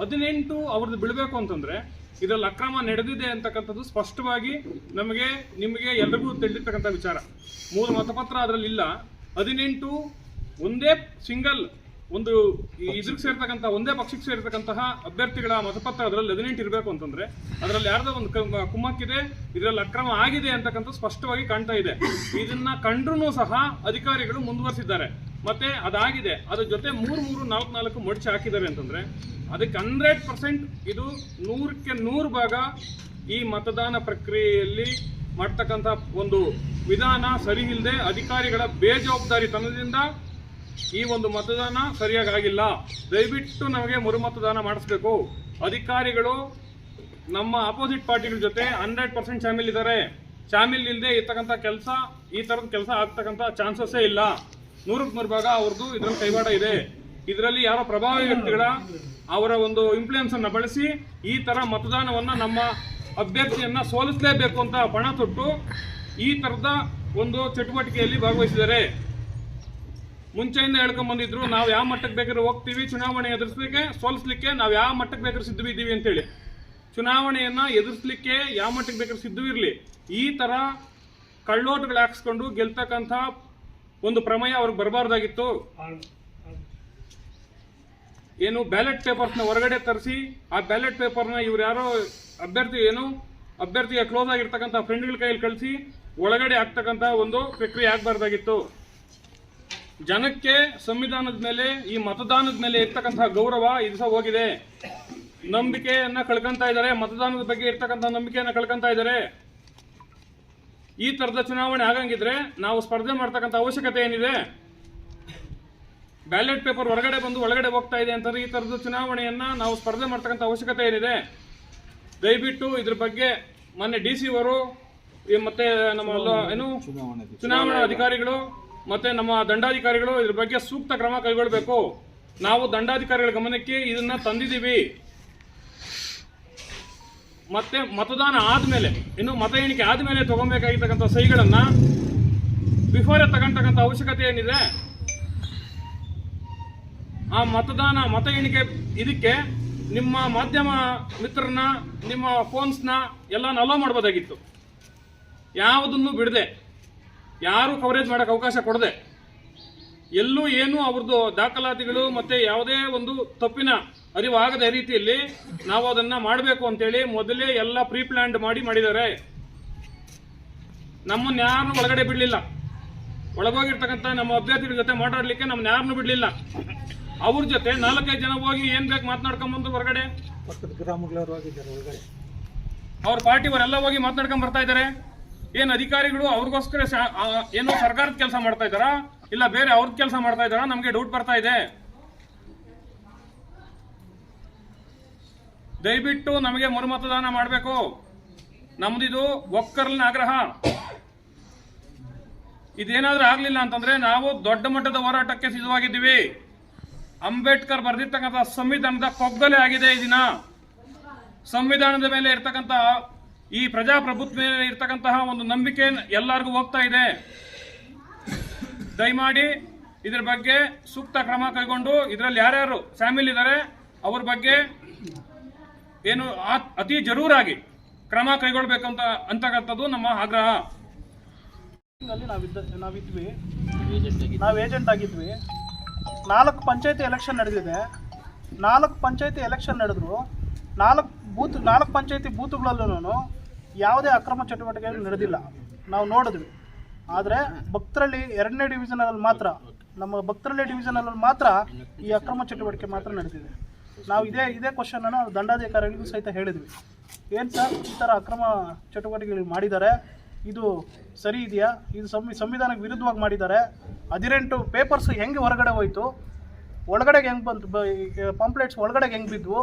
ಹದಿನೆಂಟು ಅವ್ರದ್ದು ಬಿಡಬೇಕು ಅಂತಂದ್ರೆ ಇದರಲ್ಲಿ ಅಕ್ರಮ ನಡೆದಿದೆ ಅಂತಕ್ಕಂಥದ್ದು ಸ್ಪಷ್ಟವಾಗಿ ನಮಗೆ ನಿಮಗೆ ಎಲ್ರಿಗೂ ತಿಳಿದಿರ್ತಕ್ಕಂಥ ವಿಚಾರ. ಮೂಲ ಮತಪತ್ರ ಅದರಲ್ಲಿ ಇಲ್ಲ ಹದಿನೆಂಟು ಒಂದೇ ಸಿಂಗಲ್ ಒಂದು ಇದಕ್ಕೆ ಸೇರ್ತಕ್ಕಂಥ ಒಂದೇ ಪಕ್ಷಕ್ಕೆ ಸೇರ್ತಕ್ಕಂತಹ ಅಭ್ಯರ್ಥಿಗಳ ಮತಪತ್ರ ಅದರಲ್ಲಿ ಹದಿನೆಂಟು ಇರಬೇಕು ಅಂತಂದ್ರೆ ಅದರಲ್ಲಿ ಯಾರ್ದೋ ಒಂದು ಕುಮ್ಮಕ್ಕಿದೆ ಇದರಲ್ಲಿ ಅಕ್ರಮ ಆಗಿದೆ ಅಂತಕ್ಕಂಥ ಸ್ಪಷ್ಟವಾಗಿ ಕಾಣ್ತಾ ಇದೆ. ಇದನ್ನ ಕಂಡ್ರೂ ಸಹ ಅಧಿಕಾರಿಗಳು ಮುಂದುವರಿಸಿದ್ದಾರೆ. ಮತ್ತೆ ಅದಾಗಿದೆ. ಅದ್ರ ಜೊತೆ ಮೂರು ಮೂರು ನಾಲ್ಕು ನಾಲ್ಕು ಮಡಚಿ ಹಾಕಿದ್ದಾರೆ ಅಂತಂದ್ರೆ ಅದಕ್ಕೆ ಹಂಡ್ರೆಡ್ ಪರ್ಸೆಂಟ್ ಇದು ನೂರಕ್ಕೆ ನೂರು ಭಾಗ ಈ ಮತದಾನ ಪ್ರಕ್ರಿಯೆಯಲ್ಲಿ ಮಾಡ್ತಕ್ಕಂಥ ಒಂದು ವಿಧಾನ ಸರಿ ಇಲ್ಲದೆ ಅಧಿಕಾರಿಗಳ ಬೇಜವಾಬ್ದಾರಿತನದಿಂದ ಈ ಒಂದು ಮತದಾನ ಸರಿಯಾಗಿ ಆಗಿಲ್ಲ. ದಯವಿಟ್ಟು ನಮಗೆ ಮರು ಮತದಾನ ಮಾಡಿಸ್ಬೇಕು. ಅಧಿಕಾರಿಗಳು ನಮ್ಮ ಅಪೋಸಿಟ್ ಪಾರ್ಟಿಗಳ ಜೊತೆ ಹಂಡ್ರೆಡ್ ಪರ್ಸೆಂಟ್ ಶಾಮಿಲ್ ಇದ್ದಾರೆ. ಶಾಮಿಲ್ ಇಲ್ಲದೆ ಇರ್ತಕ್ಕಂಥ ಕೆಲಸ, ಈ ಥರದ ಕೆಲಸ ಆಗ್ತಕ್ಕಂಥ ಚಾನ್ಸಸ್ಸೇ ಇಲ್ಲ. ನೂರಕ್ಕೆ ನೂರು ಭಾಗ ಅವ್ರದ್ದು ಇದ್ರಲ್ಲಿ ಕೈವಾಡ ಇದೆ. ಇದರಲ್ಲಿ ಯಾರೋ ಪ್ರಭಾವಿ ವ್ಯಕ್ತಿಗಳ ಅವರ ಒಂದು ಇನ್ಫ್ಲೂಯೆನ್ಸ್ ಅನ್ನ ಬಳಸಿ ಈ ತರ ಮತದಾನವನ್ನ ನಮ್ಮ ಅಭ್ಯರ್ಥಿಯನ್ನ ಸೋಲಿಸಲೇಬೇಕು ಅಂತ ಪಣ ತೊಟ್ಟು ಈ ತರದ ಒಂದು ಚಟುವಟಿಕೆಯಲ್ಲಿ ಭಾಗವಹಿಸಿದ್ದಾರೆ. ಮುಂಚೆಯಿಂದ ಹೇಳ್ಕೊಂಡ್ ಬಂದಿದ್ರು, ನಾವು ಯಾವ ಮಟ್ಟಕ್ಕೆ ಬೇಕಾದ್ರೆ ಹೋಗ್ತೀವಿ, ಚುನಾವಣೆ ಎದುರಿಸ್ಲಿಕ್ಕೆ ಸೋಲಿಸ್ಲಿಕ್ಕೆ ನಾವು ಯಾವ ಮಟ್ಟಕ್ಕೆ ಬೇಕಾದ್ರೆ ಸಿದ್ಧವಿದ್ದೀವಿ ಅಂತೇಳಿ. ಚುನಾವಣೆಯನ್ನ ಎದುರಿಸಲಿಕ್ಕೆ ಯಾವ ಮಟ್ಟಕ್ಕೆ ಬೇಕಾದ್ರೆ ಸಿದ್ಧವಿರಲಿ ಈ ತರ ಕಳ್ಳೋಟಗಳು ಹಾಕ್ಸ್ಕೊಂಡು ಗೆಲ್ತಕ್ಕಂಥ ಒಂದು ಪ್ರಮೇಯ ಅವ್ರಿಗೆ ಬರಬಾರ್ದಾಗಿತ್ತು. ಏನು ಬ್ಯಾಲೆಟ್ ಪೇಪರ್ಸ್ನ ಹೊರಗಡೆ ತರಿಸಿ, ಆ ಬ್ಯಾಲೆಟ್ ಪೇಪರ್ನ ಇವ್ರು ಯಾರೋ ಅಭ್ಯರ್ಥಿ ಏನು, ಅಭ್ಯರ್ಥಿಗೆ ಕ್ಲೋಸ್ ಆಗಿರ್ತಕ್ಕಂಥ ಫ್ರೆಂಡ್ಗಳ ಕೈಯಲ್ಲಿ ಕಳಿಸಿ, ಒಳಗಡೆ ಆಗ್ತಕ್ಕಂಥ ಒಂದು ಪ್ರಕ್ರಿಯೆ ಆಗಬಾರ್ದಾಗಿತ್ತು. ಜನಕ್ಕೆ ಸಂವಿಧಾನದ ಮೇಲೆ ಈ ಮತದಾನದ ಮೇಲೆ ಇರ್ತಕ್ಕಂತಹ ಗೌರವ ಇದು ಸಹ ಹೋಗಿದೆ. ನಂಬಿಕೆಯನ್ನ ಕಳ್ಕೊಂತ ಇದ್ದಾರೆ ಮತದಾನದ ಬಗ್ಗೆ ಇರ್ತಕ್ಕಂಥ ನಂಬಿಕೆಯನ್ನ ಕಳ್ಕೊಂತ ಇದ್ದಾರೆ. ಈ ತರದ ಚುನಾವಣೆ ಆಗಂಗಿದ್ರೆ ನಾವು ಸ್ಪರ್ಧೆ ಮಾಡ್ತಕ್ಕಂಥ ಅವಶ್ಯಕತೆ ಏನಿದೆ? ಬ್ಯಾಲೆಟ್ ಪೇಪರ್ ಹೊರಗಡೆ ಬಂದು ಒಳಗಡೆ ಹೋಗ್ತಾ ಇದೆ ಅಂತಂದ್ರೆ ಈ ತರದ ಚುನಾವಣೆಯನ್ನ ನಾವು ಸ್ಪರ್ಧೆ ಮಾಡ್ತಕ್ಕಂಥ ಅವಶ್ಯಕತೆ ಏನಿದೆ? ದಯವಿಟ್ಟು ಇದ್ರ ಬಗ್ಗೆ ಮೊನ್ನೆ ಡಿ ಸಿ ಅವರು ಮತ್ತೆ ನಮ್ಮ ಏನು ಚುನಾವಣಾ ಅಧಿಕಾರಿಗಳು ಮತ್ತೆ ನಮ್ಮ ದಂಡಾಧಿಕಾರಿಗಳು ಇದ್ರ ಬಗ್ಗೆ ಸೂಕ್ತ ಕ್ರಮ ಕೈಗೊಳ್ಳಬೇಕು. ನಾವು ದಂಡಾಧಿಕಾರಿಗಳ ಗಮನಕ್ಕೆ ಇದನ್ನ ತಂದಿದ್ದೀವಿ. ಮತ್ತೆ ಮತದಾನ ಆದ್ಮೇಲೆ, ಇನ್ನು ಮತ ಎಣಿಕೆ ಆದ್ಮೇಲೆ ತಗೊಬೇಕಾಗಿರ್ತಕ್ಕಂಥ ಸಹಿಗಳನ್ನ ಬಿಫೋರೇ ತಗೊಂತಕ್ಕಂಥ ಅವಶ್ಯಕತೆ ಏನಿದೆ, ಆ ಮತದಾನ, ಮತ ಎಣಿಕೆ ಇದಕ್ಕೆ ನಿಮ್ಮ ಮಾಧ್ಯಮ ಮಿತ್ರರನ್ನ ನಿಮ್ಮ ಫೋನ್ಸ್ನ ಎಲ್ಲ ಅಲೋ ಮಾಡ್ಬೋದಾಗಿತ್ತು. ಯಾವುದನ್ನು ಬಿಡದೆ. ಯಾರು ಕವರೇಜ್ ಮಾಡೋಕೆ ಅವಕಾಶ ಕೊಡದೆ. ಎಲ್ಲೂ ಏನು ಅವ್ರದ್ದು ದಾಖಲಾತಿಗಳು ಮತ್ತೆ ಯಾವುದೇ ಒಂದು ತಪ್ಪಿನ ಅರಿವಾಗದ ರೀತಿಯಲ್ಲಿ ನಾವು ಅದನ್ನ ಮಾಡಬೇಕು ಅಂತೇಳಿ ಮೊದಲೇ ಎಲ್ಲ ಪ್ರೀ ಪ್ಲ್ಯಾಂಡ್ ಮಾಡಿ ಮಾಡಿದ್ದಾರೆ. ನಮ್ಮನ್ನು ಯಾರನ್ನು ಒಳಗಡೆ ಬಿಡಲಿಲ್ಲ. ಒಳಗೋಗಿರ್ತಕ್ಕಂಥ ನಮ್ಮ ಅಭ್ಯರ್ಥಿಗಳ ಜೊತೆ ಮಾತಾಡಲಿಕ್ಕೆ ನಮ್ಮನ್ನ ಯಾರನ್ನು ಬಿಡಲಿಲ್ಲ. ಅವ್ರ ಜೊತೆ ನಾಲ್ಕೈದು ಜನ ಹೋಗಿ ಏನು ಬೇಕು ಮಾತನಾಡ್ಕೊಂಬಂದು ಹೊರಗಡೆ. ಪಕ್ಕದ ಗ್ರಾಮಗಳವರು ಹೋಗಿದ್ದಾರೆ ಒಳಗಡೆ. ಅವ್ರ ಪಾರ್ಟಿಯವರೆಲ್ಲ ಹೋಗಿ ಮಾತನಾಡ್ಕೊಂಡ್ ಬರ್ತಾ ಇದ್ದಾರೆ. ಏನ್ ಅಧಿಕಾರಿಗಳು ಅವ್ರಿಗೋಸ್ಕರ ಏನು ಸರ್ಕಾರದ ಕೆಲಸ ಮಾಡ್ತಾ ಇದ್ದಾರಾ? ಇಲ್ಲ ಬೇರೆ ಅವ್ರದ್ದು ಕೆಲಸ ಮಾಡ್ತಾ ಇದ್ದಾರಾ? ನಮ್ಗೆ ಡೌಟ್ ಬರ್ತಾ ಇದೆ. ದಯವಿಟ್ಟು ನಮಗೆ ಮರುಮತದಾನ ಮಾಡಬೇಕು. ನಮ್ದಿದು ಒಕ್ಕರ್ಲಿನ ಆಗ್ರಹ. ಇದೇನಾದ್ರೂ ಆಗ್ಲಿಲ್ಲ ಅಂತಂದ್ರೆ ನಾವು ದೊಡ್ಡ ಮಟ್ಟದ ಹೋರಾಟಕ್ಕೆ ಸಿದ್ಧವಾಗಿದ್ದೀವಿ. ಅಂಬೇಡ್ಕರ್ ಬರೆದಿರ್ತಕ್ಕಂಥ ಸಂವಿಧಾನದ ಕೊಗ್ಗಲೆ ಆಗಿದೆ ಈ ದಿನ. ಸಂವಿಧಾನದ ಮೇಲೆ ಇರ್ತಕ್ಕಂಥ ಈ ಪ್ರಜಾಪ್ರಭುತ್ವ ಇರ್ತಕ್ಕಂತಹ ಒಂದು ನಂಬಿಕೆ ಎಲ್ಲರಿಗೂ ಹೋಗ್ತಾ ಇದೆ. ದಯಮಾಡಿ ಇದ್ರ ಬಗ್ಗೆ ಸೂಕ್ತ ಕ್ರಮ ಕೈಗೊಂಡು ಇದರಲ್ಲಿ ಯಾರ್ಯಾರು ಫ್ಯಾಮಿಲಿ ಇದ್ದಾರೆ ಅವ್ರ ಬಗ್ಗೆ ಏನು ಅತಿ ಜರೂರಾಗಿ ಕ್ರಮ ಕೈಗೊಳ್ಬೇಕಂತ ಅಂತಕ್ಕಂಥದ್ದು ನಮ್ಮ ಆಗ್ರಹ. ನಾವಿದ್ದ ನಾವಿದ್ವಿ ನಾವು ಏಜೆಂಟ್ ಆಗಿದ್ವಿ. ನಾಲ್ಕು ಪಂಚಾಯತಿ ಎಲೆಕ್ಷನ್ ನಡೆದಿದೆ. ನಾಲ್ಕು ಪಂಚಾಯತಿ ಎಲೆಕ್ಷನ್ ನಡೆದ್ರು. ನಾಲ್ಕು ಬೂತ್ ನಾಲ್ಕು ಪಂಚಾಯತಿ ಬೂತ್ಗಳಲ್ಲೂ ಯಾವುದೇ ಅಕ್ರಮ ಚಟುವಟಿಕೆಗಳು ನಡೆದಿಲ್ಲ. ನಾವು ನೋಡಿದ್ವಿ. ಆದರೆ ಭಕ್ತರಲ್ಲಿ ಎರಡನೇ ಡಿವಿಷನಲ್ಲಿ ಮಾತ್ರ, ನಮ್ಮ ಭಕ್ತರಳ್ಳಿ ಡಿವಿಷನಲ್ಲಿ ಮಾತ್ರ ಈ ಅಕ್ರಮ ಚಟುವಟಿಕೆ ಮಾತ್ರ ನಡೆದಿದೆ. ನಾವು ಇದೇ ಇದೇ ಕ್ವಶನನ್ನು ದಂಡಾಧಿಕಾರಿಗಳಿಗೂ ಸಹಿತ ಹೇಳಿದ್ವಿ. ಏನು ಸರ್, ಈ ಥರ ಅಕ್ರಮ ಚಟುವಟಿಕೆಗಳು ಮಾಡಿದ್ದಾರೆ? ಇದು ಸರಿ ಇದೆಯಾ? ಇದು ಸಂವಿ, ಸಂವಿಧಾನಕ್ಕೆ ವಿರುದ್ಧವಾಗಿ ಮಾಡಿದ್ದಾರೆ. ಹದಿನೆಂಟು ಪೇಪರ್ಸ್ ಹೆಂಗೆ ಹೊರಗಡೆ ಹೋಯ್ತು? ಒಳಗಡೆಗೆ ಹೆಂಗೆ ಬಂತು? ಪಾಂಪ್ಲೆಟ್ಸ್ ಒಳಗಡೆಗೆ ಹೆಂಗೆ ಬಿದ್ವು?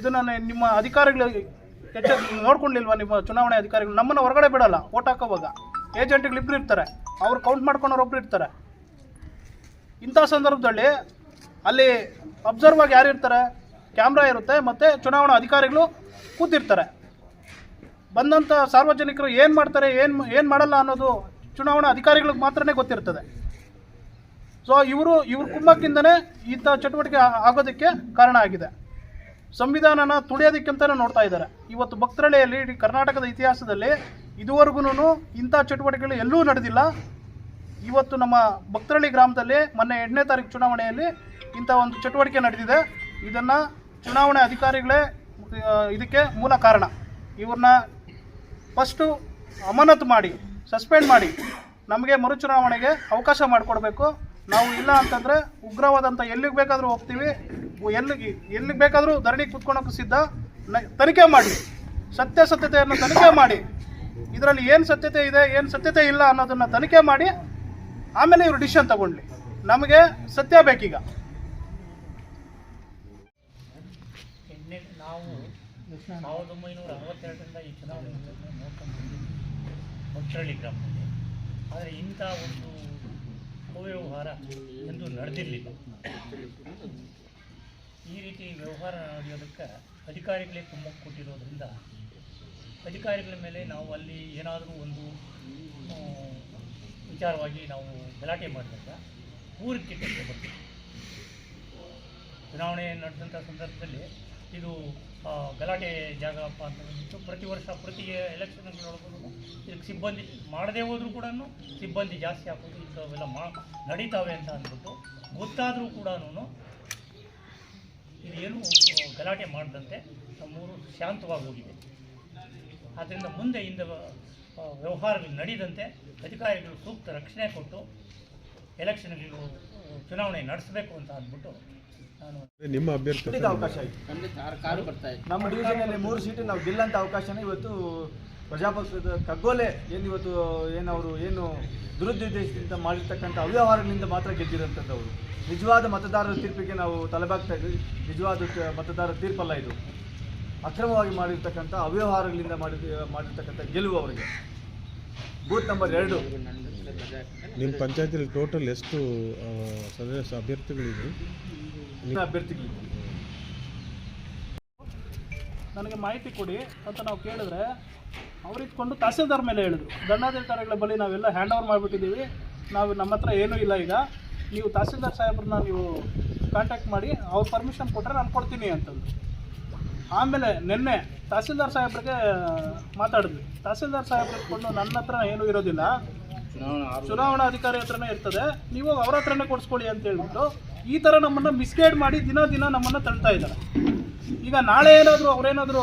ಇದನ್ನು ನಿಮ್ಮ ಅಧಿಕಾರಿಗಳು ಹೆಚ್ಚ ನೋಡ್ಕೊಂಡಿಲ್ವಾ ನಿಮ್ಮ ಚುನಾವಣೆ ಅಧಿಕಾರಿಗಳು? ನಮ್ಮನ್ನು ಹೊರಗಡೆ ಬಿಡಲ್ಲ ಓಟ್ ಹಾಕೋವಾಗ. ಏಜೆಂಟ್ಗಳು ಇಬ್ಬರು ಇರ್ತಾರೆ. ಅವ್ರು ಕೌಂಟ್ ಮಾಡ್ಕೊಂಡವ್ರು ಒಬ್ರು ಇರ್ತಾರೆ. ಇಂಥ ಸಂದರ್ಭದಲ್ಲಿ ಅಲ್ಲಿ ಅಬ್ಸರ್ವ್ ಆಗಿ ಯಾರು ಇರ್ತಾರೆ? ಕ್ಯಾಮ್ರಾ ಇರುತ್ತೆ, ಮತ್ತು ಚುನಾವಣಾ ಅಧಿಕಾರಿಗಳು ಕೂತಿರ್ತಾರೆ. ಬಂದಂಥ ಸಾರ್ವಜನಿಕರು ಏನು ಮಾಡ್ತಾರೆ, ಏನು ಏನು ಮಾಡಲ್ಲ ಅನ್ನೋದು ಚುನಾವಣಾ ಅಧಿಕಾರಿಗಳಿಗೆ ಮಾತ್ರನೇ ಗೊತ್ತಿರ್ತದೆ. ಸೊ ಇವರು, ಇವ್ರ ಕುಮ್ಮಕ್ಕಿಂದನೇ ಇಂಥ ಚಟುವಟಿಕೆ ಆಗೋದಕ್ಕೆ ಕಾರಣ ಆಗಿದೆ. ಸಂವಿಧಾನನ ತುಳಿಯೋದಕ್ಕಂತಲೇ ನೋಡ್ತಾ ಇದ್ದಾರೆ. ಇವತ್ತು ಭಕ್ತರಳೆಯಲ್ಲಿ ಇಡೀ ಕರ್ನಾಟಕದ ಇತಿಹಾಸದಲ್ಲಿ ಇದುವರೆಗೂ ಇಂಥ ಚಟುವಟಿಕೆಗಳು ಎಲ್ಲೂ ನಡೆದಿಲ್ಲ. ಇವತ್ತು ನಮ್ಮ ಭಕ್ತರಳ್ಳಿ ಗ್ರಾಮದಲ್ಲಿ ಮೊನ್ನೆ ಎಂಟನೇ ತಾರೀಕು ಚುನಾವಣೆಯಲ್ಲಿ ಇಂಥ ಒಂದು ಚಟುವಟಿಕೆ ನಡೆದಿದೆ. ಇದನ್ನು ಚುನಾವಣೆ ಅಧಿಕಾರಿಗಳೇ ಇದಕ್ಕೆ ಮೂಲ ಕಾರಣ. ಇವ್ರನ್ನ ಫಸ್ಟು ಅಮಾನತು ಮಾಡಿ ಸಸ್ಪೆಂಡ್ ಮಾಡಿ ನಮಗೆ ಮರುಚುನಾವಣೆಗೆ ಅವಕಾಶ ಮಾಡಿಕೊಡ್ಬೇಕು. ನಾವು ಇಲ್ಲ ಅಂತಂದರೆ ಉಗ್ರವಾದಂಥ ಎಲ್ಲಿಗೆ ಬೇಕಾದರೂ ಹೋಗ್ತೀವಿ. ಎಲ್ಲಿಗೆ ಎಲ್ಲಿಗೆ ಬೇಕಾದರೂ ಧರಣಿ ಕೂತ್ಕೊಳಕ್ಕೂ ಸಿದ್ಧ. ತನಿಖೆ ಮಾಡಿ. ಸತ್ಯಾಸತ್ಯತೆಯನ್ನು ತನಿಖೆ ಮಾಡಿ. ಇದರಲ್ಲಿ ಏನು ಸತ್ಯತೆ ಇದೆ, ಏನು ಸತ್ಯತೆ ಇಲ್ಲ ಅನ್ನೋದನ್ನು ತನಿಖೆ ಮಾಡಿ. ಆಮೇಲೆ ಇವರು ಡಿಸಿಷನ್ ತಗೊಳ್ಳಿ ನಮಗೆ ಸತ್ಯ ಬೇಕೀಗ. ನಾವು ಈ ಗ್ರಾಮದಲ್ಲಿ. ಆದರೆ ಇಂಥ ಒಂದು ಅವ್ಯವಹಾರ ಎಂದು ನಡೆದಿರಲಿಲ್ಲ. ಈ ರೀತಿ ವ್ಯವಹಾರ ನಡೆಯೋದಕ್ಕೆ ಅಧಿಕಾರಿಗಳೇ ಕುಮ್ಮಕ್ಕು ಕೊಟ್ಟಿರೋದ್ರಿಂದ ಅಧಿಕಾರಿಗಳ ಮೇಲೆ ನಾವು ಅಲ್ಲಿ ಏನಾದರೂ ಒಂದು ವಿಚಾರವಾಗಿ ನಾವು ಗಲಾಟೆ ಮಾಡಿದಾಗ ಊರಿಗೆ ಕೆಲಸ ಬರ್ತೀವಿ ಚುನಾವಣೆ ನಡೆದಂಥ ಸಂದರ್ಭದಲ್ಲಿ ಇದು ಗಲಾಟೆ ಗಲಾಟೆ ಜಾಗಪ್ಪ ಅಂತ ಪ್ರತಿ ವರ್ಷ ಪ್ರತಿ ಎಲೆಕ್ಷನ್ಗಳೊಳಗೂ ಇದಕ್ಕೆ ಸಿಬ್ಬಂದಿ ಮಾಡದೇ ಹೋದರೂ ಕೂಡ ಸಿಬ್ಬಂದಿ ಜಾಸ್ತಿ ಹಾಕೋದು ಇಂಥವೆಲ್ಲ ಮಾ, ನಡೀತಾವೆ ಅಂತ ಅಂದ್ಬಿಟ್ಟು ಗೊತ್ತಾದರೂ ಕೂಡ ಇದೇನು ಗಲಾಟೆ ಮಾಡದಂತೆ ನಮ್ಮೂರು ಶಾಂತವಾಗಿ ಹೋಗಿದೆ. ಆದ್ದರಿಂದ ಮುಂದೆ ಇಂದ ವ್ಯವಹಾರಗಳು ನಡೆಯದಂತೆ ಅಧಿಕಾರಿಗಳು ಸೂಕ್ತ ರಕ್ಷಣೆ ಕೊಟ್ಟು ಎಲೆಕ್ಷನ್ಗಳು ಚುನಾವಣೆ ನಡೆಸಬೇಕು ಅಂತ ಅಂದ್ಬಿಟ್ಟು ನಾನು ನಿಮ್ಮ ಅಭ್ಯರ್ಥಿ ಅವಕಾಶ ಇದೆ ನಮ್ಮ ಡಿವಿಷನಲ್ಲಿ ಮೂರು ಸೀಟು ನಾವು ಗೆಲ್ಲಂತ ಅವಕಾಶನೇ ಇವತ್ತು ಪ್ರಜಾಪಕ್ಷದ ಕಗ್ಗೋಲೆ. ಏನು ಇವತ್ತು ಏನು ಅವರು ಏನು ದುರುದ್ದೇಶದಿಂದ ಮಾಡಿರ್ತಕ್ಕಂಥ ಅವ್ಯವಹಾರಗಳಿಂದ ಮಾತ್ರ ಗೆದ್ದಿರುವಂಥದ್ದವರು ಅವರು ನಿಜವಾದ ಮತದಾರರ ತೀರ್ಪಿಗೆ ನಾವು ತಲೆಬಾಗ್ತಾ ಇದ್ವಿ. ನಿಜವಾದ ಮತದಾರರ ತೀರ್ಪಲ್ಲ ಇದು. ಅಕ್ರಮವಾಗಿ ಮಾಡಿರ್ತಕ್ಕಂಥ ಅವ್ಯವಹಾರಗಳಿಂದ ಮಾಡಿ ಮಾಡಿರ್ತಕ್ಕಂಥ ಗೆಲುವು ಅವರಿಗೆ. ಬೂತ್ ನಂಬರ್ ಎರಡು. ನಿಮ್ಮ ಪಂಚಾಯತಿಯಲ್ಲಿ ಟೋಟಲ್ ಎಷ್ಟು ಸದಸ್ಯ ಅಭ್ಯರ್ಥಿಗಳಿದ್ರು? ಅಭ್ಯರ್ಥಿಗಳು. ನನಗೆ ಮಾಹಿತಿ ಕೊಡಿ ಅಂತ ನಾವು ಕೇಳಿದ್ರೆ ಅವ್ರು ಇಟ್ಕೊಂಡು ತಹಸೀಲ್ದಾರ್ ಮೇಲೆ ಹೇಳಿದ್ರು. ದಂಡಾಧಿಕಾರಿಗಳ ಬಳಿ ನಾವೆಲ್ಲ ಹ್ಯಾಂಡ್ ಓವರ್ ಮಾಡಿಬಿಟ್ಟಿದ್ದೀವಿ. ನಾವು ನಮ್ಮ ಹತ್ರ ಏನೂ ಇಲ್ಲ ಈಗ. ನೀವು ತಹಸೀಲ್ದಾರ್ ಸಾಹೇಬ್ರನ್ನ ನೀವು ಕಾಂಟ್ಯಾಕ್ಟ್ ಮಾಡಿ, ಅವ್ರು ಪರ್ಮಿಷನ್ ಕೊಟ್ಟರೆ ನಾನು ಕೊಡ್ತೀನಿ ಅಂತಂದು ಆಮೇಲೆ ನಿನ್ನೆ ತಹಸೀಲ್ದಾರ್ ಸಾಹೇಬ್ರಿಗೆ ಮಾತಾಡಿದ್ವಿ. ತಹಸೀಲ್ದಾರ್ ಸಾಹೇಬ್ರ ಕೊಂಡು ನನ್ನ ಹತ್ರ ಏನೂ ಇರೋದಿಲ್ಲ. ಚುನಾವಣಾ ಅಧಿಕಾರಿ ಹತ್ರನೇ ಇರ್ತದೆ. ನೀವು ಅವ್ರ ಹತ್ರನೇ ಕೊಡಿಸ್ಕೊಳ್ಳಿ ಅಂತ ಹೇಳ್ಬಿಟ್ಟು, ಈ ಥರ ನಮ್ಮನ್ನು ಮಿಸ್ಗೈಡ್ ಮಾಡಿ ದಿನ ದಿನ ನಮ್ಮನ್ನು ತಳ್ತಾ ಇದ್ದಾರೆ. ಈಗ ನಾಳೆ ಏನಾದರೂ ಅವ್ರೇನಾದರೂ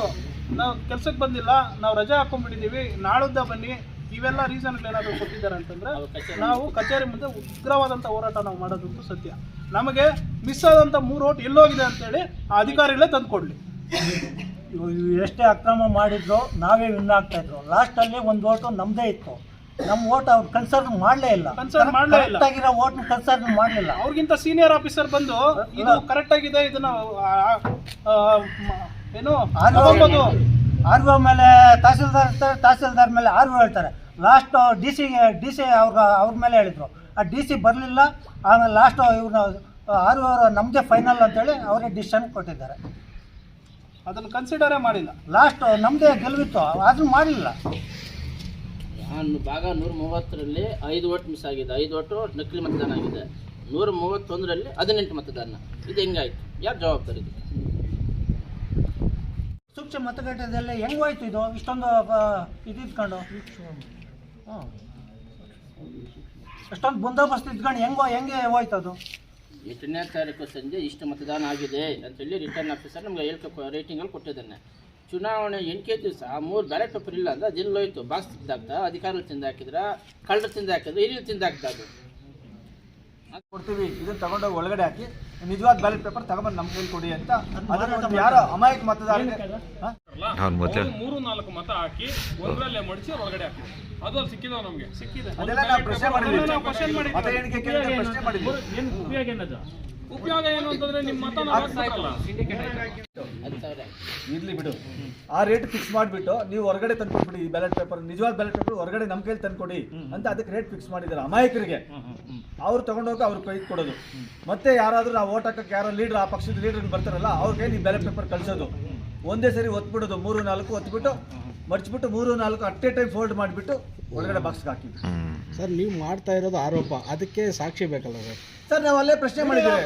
ನಾವು ಕೆಲ್ಸಕ್ಕೆ ಬಂದಿಲ್ಲ ನಾವು ರಜೆ ಹಾಕೊಂಡ್ಬಿಟ್ಟಿದ್ದೀವಿ ನಾಳುದ್ದ ಬನ್ನಿ ಇವೆಲ್ಲ ರೀಸನ್ಗಳೇನಾದರೂ ಕೊಟ್ಟಿದ್ದಾರೆ ಅಂತಂದ್ರೆ ನಾವು ಕಚೇರಿ ಮುಂದೆ ಉಗ್ರವಾದಂಥ ಹೋರಾಟ ನಾವು ಮಾಡೋದಂತೂ ಸತ್ಯ. ನಮಗೆ ಮಿಸ್ ಆದಂಥ ಮೂರು ಓಟ್ ಎಲ್ಲೋಗಿದೆ ಅಂತೇಳಿ ಆ ಅಧಿಕಾರಿಗಳೇ ತಂದುಕೊಡ್ಲಿ. ಎಷ್ಟೇ ಅಕ್ರಮ ಮಾಡಿದ್ರು ನಾವೇ ವಿನ್ ಆಗ್ತಾ ಇದ್ರು. ಲಾಸ್ಟಲ್ಲಿ ಒಂದು ಓಟು ನಮ್ಮದೇ ಇತ್ತು. ನಮ್ಮ ಓಟ್ ಅವ್ರು ಕನ್ಸರ್ನ್ ಮಾಡಲೇ ಇಲ್ಲ. ಕನ್ಸರ್ನ್ ಮಾಡಲೇ ಇಲ್ಲ. ಆಗಿರೋ ಓಟ್ ಕನ್ಸರ್ನ್ ಮಾಡಲಿಲ್ಲ. ಅವ್ರಿಗಿಂತ ಸೀನಿಯರ್ ಆಫೀಸರ್ ಬಂದು ಇದು ಕರೆಕ್ಟ್ ಆಗಿದೆ ಇದನ್ನ ಏನು? ಆರ್ ಒ ಮೇಲೆ ತಹಸೀಲ್ದಾರ್ ಇರ್ತಾರೆ ತಹಸೀಲ್ದಾರ್ ಮೇಲೆ ಆರ್ ಒ ಹೇಳ್ತಾರೆ. Last D C D C ಅವ್ರ ಅವ್ರ ಮೇಲೆ ಹೇಳಿದ್ರು. ಆ ಡಿ ಸಿ ಬರಲಿಲ್ಲ ಆಮೇಲೆ ಲಾಸ್ಟ್ ಇವ್ರನ್ನ ಆರ್ ಒ ಅವರು ನಮ್ಮದೇ ಫೈನಲ್ ಅಂತೇಳಿ ಅವರೇ ಡಿಸಿಷನ್ ಕೊಟ್ಟಿದ್ದಾರೆ. ಅದನ್ನು ಕನ್ಸಿಡರೇ ಮಾಡಿಲ್ಲ. ಲಾಸ್ಟ್ ನಮ್ಮದೇ ಗೆಲುವಿತ್ತು ಆದರೂ ಮಾಡಿಲ್ಲ. ನಾನು ಭಾಗ ನೂರ ಮೂವತ್ತರಲ್ಲಿ ಐದು ಓಟ್ ಮಿಸ್ ಆಗಿದೆ. ಐದು ಓಟು ನಕಲಿ ಮತದಾನ ಆಗಿದೆ. ನೂರ ಮೂವತ್ತೊಂದರಲ್ಲಿ ಹದಿನೆಂಟು ಮತದಾನ. ಇದು ಹೆಂಗಾಯ್ತು? ಯಾರು ಜವಾಬ್ದಾರಿ ಸೂಕ್ಷ್ಮ ಮತಗಟ್ಟೆದಲ್ಲಿ ಹೆಂಗೆ ಹೋಯ್ತು ಇದು? ಇಷ್ಟೊಂದು ಇದ್ಕೊಂಡು? ಅಷ್ಟೊಂದು ಬಂದೋಬಸ್ತ್ ಇದ್ಕೊಂಡು ಹೆಂಗೋ ಹೆಂಗೆ ಹೋಯ್ತು ಅದು? ಎಂಟನೇ ತಾರೀಕು ಸಂಜೆ ಇಷ್ಟು ಮತದಾನ ಆಗಿದೆ ಅಂತೇಳಿ ರಿಟರ್ನ್ ಆಫೀಸರ್ ನಮಗೆ ಹೇಳ್ಕೊ ರೇಟಿಂಗಲ್ಲಿ ಕೊಟ್ಟಿದ್ದಾನೆ. ಚುನಾವಣೆ ಎಂಟನೇ ದಿವಸ, ಮೂರು ಬ್ಯಾಲೆಟ್ ಪೇಪರ್ ಇಲ್ಲ ಅಂದ್ರೆ ಅದಿಲ್ಲೋಯ್ತು ಬಾಕ್ಸ್ ತಿಂದಾಕ್ತಾ ಅಧಿಕಾರಿಗಳು ತಿಂದಾಕಿದ್ರ, ಕಳ್ಳರು ತಿಂದ ಹಾಕಿದ್ರು ಇಲ್ಲಿ ತಿಂದ ಹಾಕ್ತಾ ಅದು? ಕೊಡ್ತೀವಿ ಇದನ್ನ ತಗೊಂಡೋಗಿ ಒಳಗಡೆ ಹಾಕಿ. ನಿಜವಾದ ಬ್ಯಾಲೆಟ್ ಪೇಪರ್ ತಗೊಂಡ್ಬಂದು ನಮ್ಮ ಕೈಲಿ ಕೊಡಿ ಅಂತ. ಅದನ್ನ ಯಾರು ಅಮಾಯಕ ಮತದಾರರಿಗೆ? ಮೂರು ನಾಲ್ಕು ಮತ ಹಾಕಿ ಒಂದರಲ್ಲೇ ಮಡಿಸಿ ಒಳಗಡೆ ಹಾಕಿ. ಅದು ಅಲ್ಲಿ ಸಿಕ್ಕಿದಾವ ನಮ್ಗೆ? ಸಿಕ್ಕಿದೆ ಅದೆಲ್ಲ ನಾವು ಪ್ರಶ್ನೆ ಮಾಡಿದ್ವಿ. ಮತ ಎಣಿಕೆ ಪ್ರಶ್ನೆ ಮಾಡಿದ್ದೀವಿ. ಉಪಯೋಗ ಏನು ಅಂತಂದ್ರೆ ನಿಮ್ಮ ಇರ್ಲಿ ಬಿಡು. ಆ ರೇಟ್ ಫಿಕ್ಸ್ ಮಾಡಿಬಿಟ್ಟು ನೀವು ಹೊರಗಡೆ ತಂದ್ಕೊಟ್ಬಿಡಿ ಈ ಬ್ಯಾಲೆಟ್ ಪೇಪರ್ ನಿಜವಾದ ಬ್ಯಾಲೆಟ್ ಪೇಪರ್ ಹೊರಗಡೆ ನಮ್ಮ ಕೈಲಿ ತಂದ್ಕೊಡಿ ಅಂತ ಅದಕ್ಕೆ ರೇಟ್ ಫಿಕ್ಸ್ ಮಾಡಿದ್ದಾರೆ ಅಮಾಯಕರಿಗೆ. ಅವ್ರು ತಗೊಂಡೋಗಿ ಅವ್ರ ಕೈ ಕೊಡೋದು. ಮತ್ತೆ ಯಾರಾದ್ರೂ ನಾವು ಓಟ್ ಹಾಕಕ್ಕೆ ಯಾರೋ ಲೀಡರ್ ಆ ಪಕ್ಷದ ಲೀಡರ್ ಬರ್ತಾರಲ್ಲ ಅವ್ರ ಕೈಲಿ ಈ ಬ್ಯಾಲೆಟ್ ಪೇಪರ್ ಕಳಿಸೋದು. ಒಂದೇ ಸರಿ ಒತ್ಬಿಡೋದು ಮೂರು ನಾಲ್ಕು ಒತ್ಬಿಟ್ಟು ಮಡ್ಚ್ಬಿಟ್ಟು ಮೂರು ನಾಲ್ಕು ಅಟ್ಟೆ ಟೈಮ್ ಫೋಲ್ಡ್ ಮಾಡಿಬಿಟ್ಟು ಒಳಗಡೆ ಬಾಕ್ಸ್ಗೆ ಹಾಕಿ ಸರ್ ನೀವು ಮಾಡ್ತಾ ಇರೋದು ಆರೋಪ. ಅದಕ್ಕೆ ಸಾಕ್ಷಿ ಬೇಕಲ್ಲ ಸರ್? ಸರ್ ನಾವು ಅಲ್ಲೇ ಪ್ರಶ್ನೆ ಮಾಡಿದ್ದೇವೆ.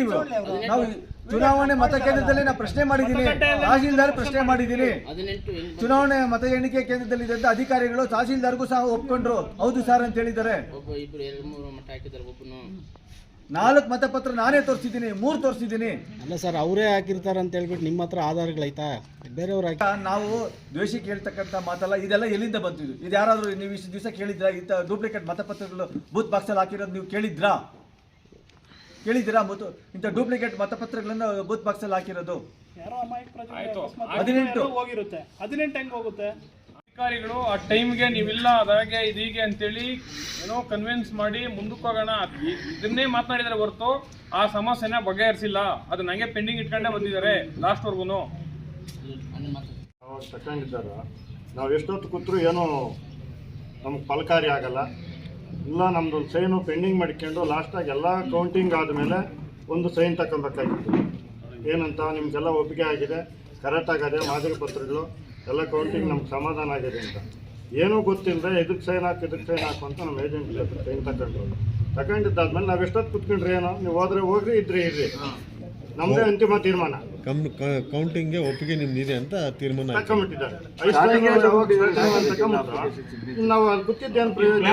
ನೀವು. ನಾವು ಚುನಾವಣೆ ಮತಕೇಂದ್ರದಲ್ಲಿ ನಾವು ಪ್ರಶ್ನೆ ಮಾಡಿದ್ದೀನಿ. ತಹಸೀಲ್ದಾರ್ ಪ್ರಶ್ನೆ ಮಾಡಿದ್ದೀನಿ? ಚುನಾವಣೆ ಮತ ಎಣಿಕೆ ಕೇಂದ್ರದಲ್ಲಿ ಇದ್ದ ಅಧಿಕಾರಿಗಳು ತಹಸೀಲ್ದಾರ್ಗೂ ಸಹ ಒಪ್ಕೊಂಡ್ರು. ಹೌದು ಸರ್ ಅಂತ ಹೇಳಿದ್ದಾರೆ. ನಾಲ್ಕು ಮತಪತ್ರ ನಾನೇ ತೋರಿಸಿದ್ದೀನಿ ಮೂರು ತೋರಿಸಿದ್ದೀನಿ. ಅಲ್ಲ ಸರ್ ಅವರೇ ಹಾಕಿರ್ತಾರೆ ಅಂತ ಹೇಳ್ಬಿಟ್ಟು ನಿಮ್ಮ ಹತ್ರ ಆಧಾರಗಳೈತಾ ಬೇರೆಯವ್ರ ಹಾಕಿ ನಾವು ದ್ವೇಷಿ ಕೇಳ್ತಕ್ಕಂಥ ಮಾತಲ್ಲ ಇದೆಲ್ಲ ಎಲ್ಲಿಂದ ಬಂತಿದ್ದು ಇದು? ಯಾರಾದರೂ ನೀವು ಇಷ್ಟು ದಿವಸ ಕೇಳಿದ್ರಾ? ಇಂಥ ಡೂಪ್ಲಿಕೇಟ್ ಮತಪತ್ರಗಳು ಬೂತ್ ಬಾಕ್ಸಲ್ಲಿ ಹಾಕಿರೋದು ನೀವು ಕೇಳಿದ್ರಾ? ಕೇಳಿದ್ದೀರಾ ಮತ್ತು? ಇಂಥ ಡೂಪ್ಲಿಕೇಟ್ ಮತಪತ್ರಗಳನ್ನು ಬೂತ್ ಬಾಕ್ಸಲ್ಲಿ ಹಾಕಿರೋದು. ಆಯ್ತು. ಹದಿನೆಂಟು. ಹೋಗಿರುತ್ತೆ. ಹದಿನೆಂಟು ಹೆಂಗ್ ಹೋಗುತ್ತೆ? ಅಧಿಕಾರಿಗಳು ಆ ಟೈಮ್ಗೆ ನೀವಿಲ್ಲ ಅದಾಗೆ ಇದೀಗೆ ಅಂತೇಳಿ ಏನೋ ಕನ್ವಿನ್ಸ್ ಮಾಡಿ ಮುಂದಕ್ಕೆ ಹೋಗೋಣ. ಇದನ್ನೇ ಮಾತನಾಡಿದರೆ ಹೊರತು ಆ ಸಮಸ್ಯೆನ ಬಗೆಹರಿಸಿಲ್ಲ. ಅದು ನಂಗೆ ಪೆಂಡಿಂಗ್ ಇಟ್ಕೊಂಡೇ ಬಂದಿದ್ದಾರೆ ಲಾಸ್ಟ್ವರೆಗೂ ತಗೊಂಡಿದ್ದಾರ ನಾವು ಎಷ್ಟೊತ್ತು ಕೂತ್ರು ಏನೋ ನಮ್ಗೆ ಫಲಕಾರಿ ಆಗಲ್ಲ. ಇಲ್ಲ ನಮ್ಮದು ಸೈನು ಪೆಂಡಿಂಗ್ ಮಾಡಿಕೊಂಡು ಲಾಸ್ಟಾಗಿ ಎಲ್ಲ ಕೌಂಟಿಂಗ್ ಆದಮೇಲೆ ಒಂದು ಸೈನ್ ತಗೊಬೇಕಾಗಿತ್ತು ಏನಂತ ನಿಮಗೆಲ್ಲ ಒಪ್ಪಿಗೆ ಆಗಿದೆ ಕರೆಕ್ಟ್ ಆಗದೆ ಮಾದರಿ ಪತ್ರಗಳು ಎಲ್ಲ ಕೌಂಟಿಂಗ್ ನಮ್ಗೆ ಸಮಾಧಾನ ಆಗಿದೆ ಅಂತ. ಏನೂ ಗೊತ್ತಿಲ್ಲದೆ ಇದಕ್ಕೆ ಸೈನ್ ಹಾಕಿ ಇದಕ್ಕೆ ಸೈನ್ ಹಾಕು ಅಂತ ನಮ್ಮ ಏಜೆಂಟ್ ಹತ್ರ ಸೈನ್ ತಗೊಂಡ್ರು ತಗೊಂಡಿದ್ದಾದ್ಮೇಲೆ ನಾವು ಎಷ್ಟೊತ್ತು ಕುತ್ಕೊಂಡ್ರಿ ಏನೋ ನೀವು ಹೋದ್ರೆ ಹೋಗ್ರಿ ಇದ್ರಿ ಇರ್ರಿ. ನಮ್ಮದೇ ಅಂತಿಮ ತೀರ್ಮಾನ. ಕೌಂಟಿಂಗ್ ಕೌಂಟಿಂಗ್ಗೆ ಒಪ್ಪಿಗೆ ನಿಮ್ದಿದೆ ಅಂತ ತೀರ್ಮಾನ ತಗೊಂಬಿಟ್ಟಿದ್ದಾರೆ. ನಾವು ಅದು ಗೊತ್ತಿದ್ದೇನು ಪ್ರಯೋಜನ?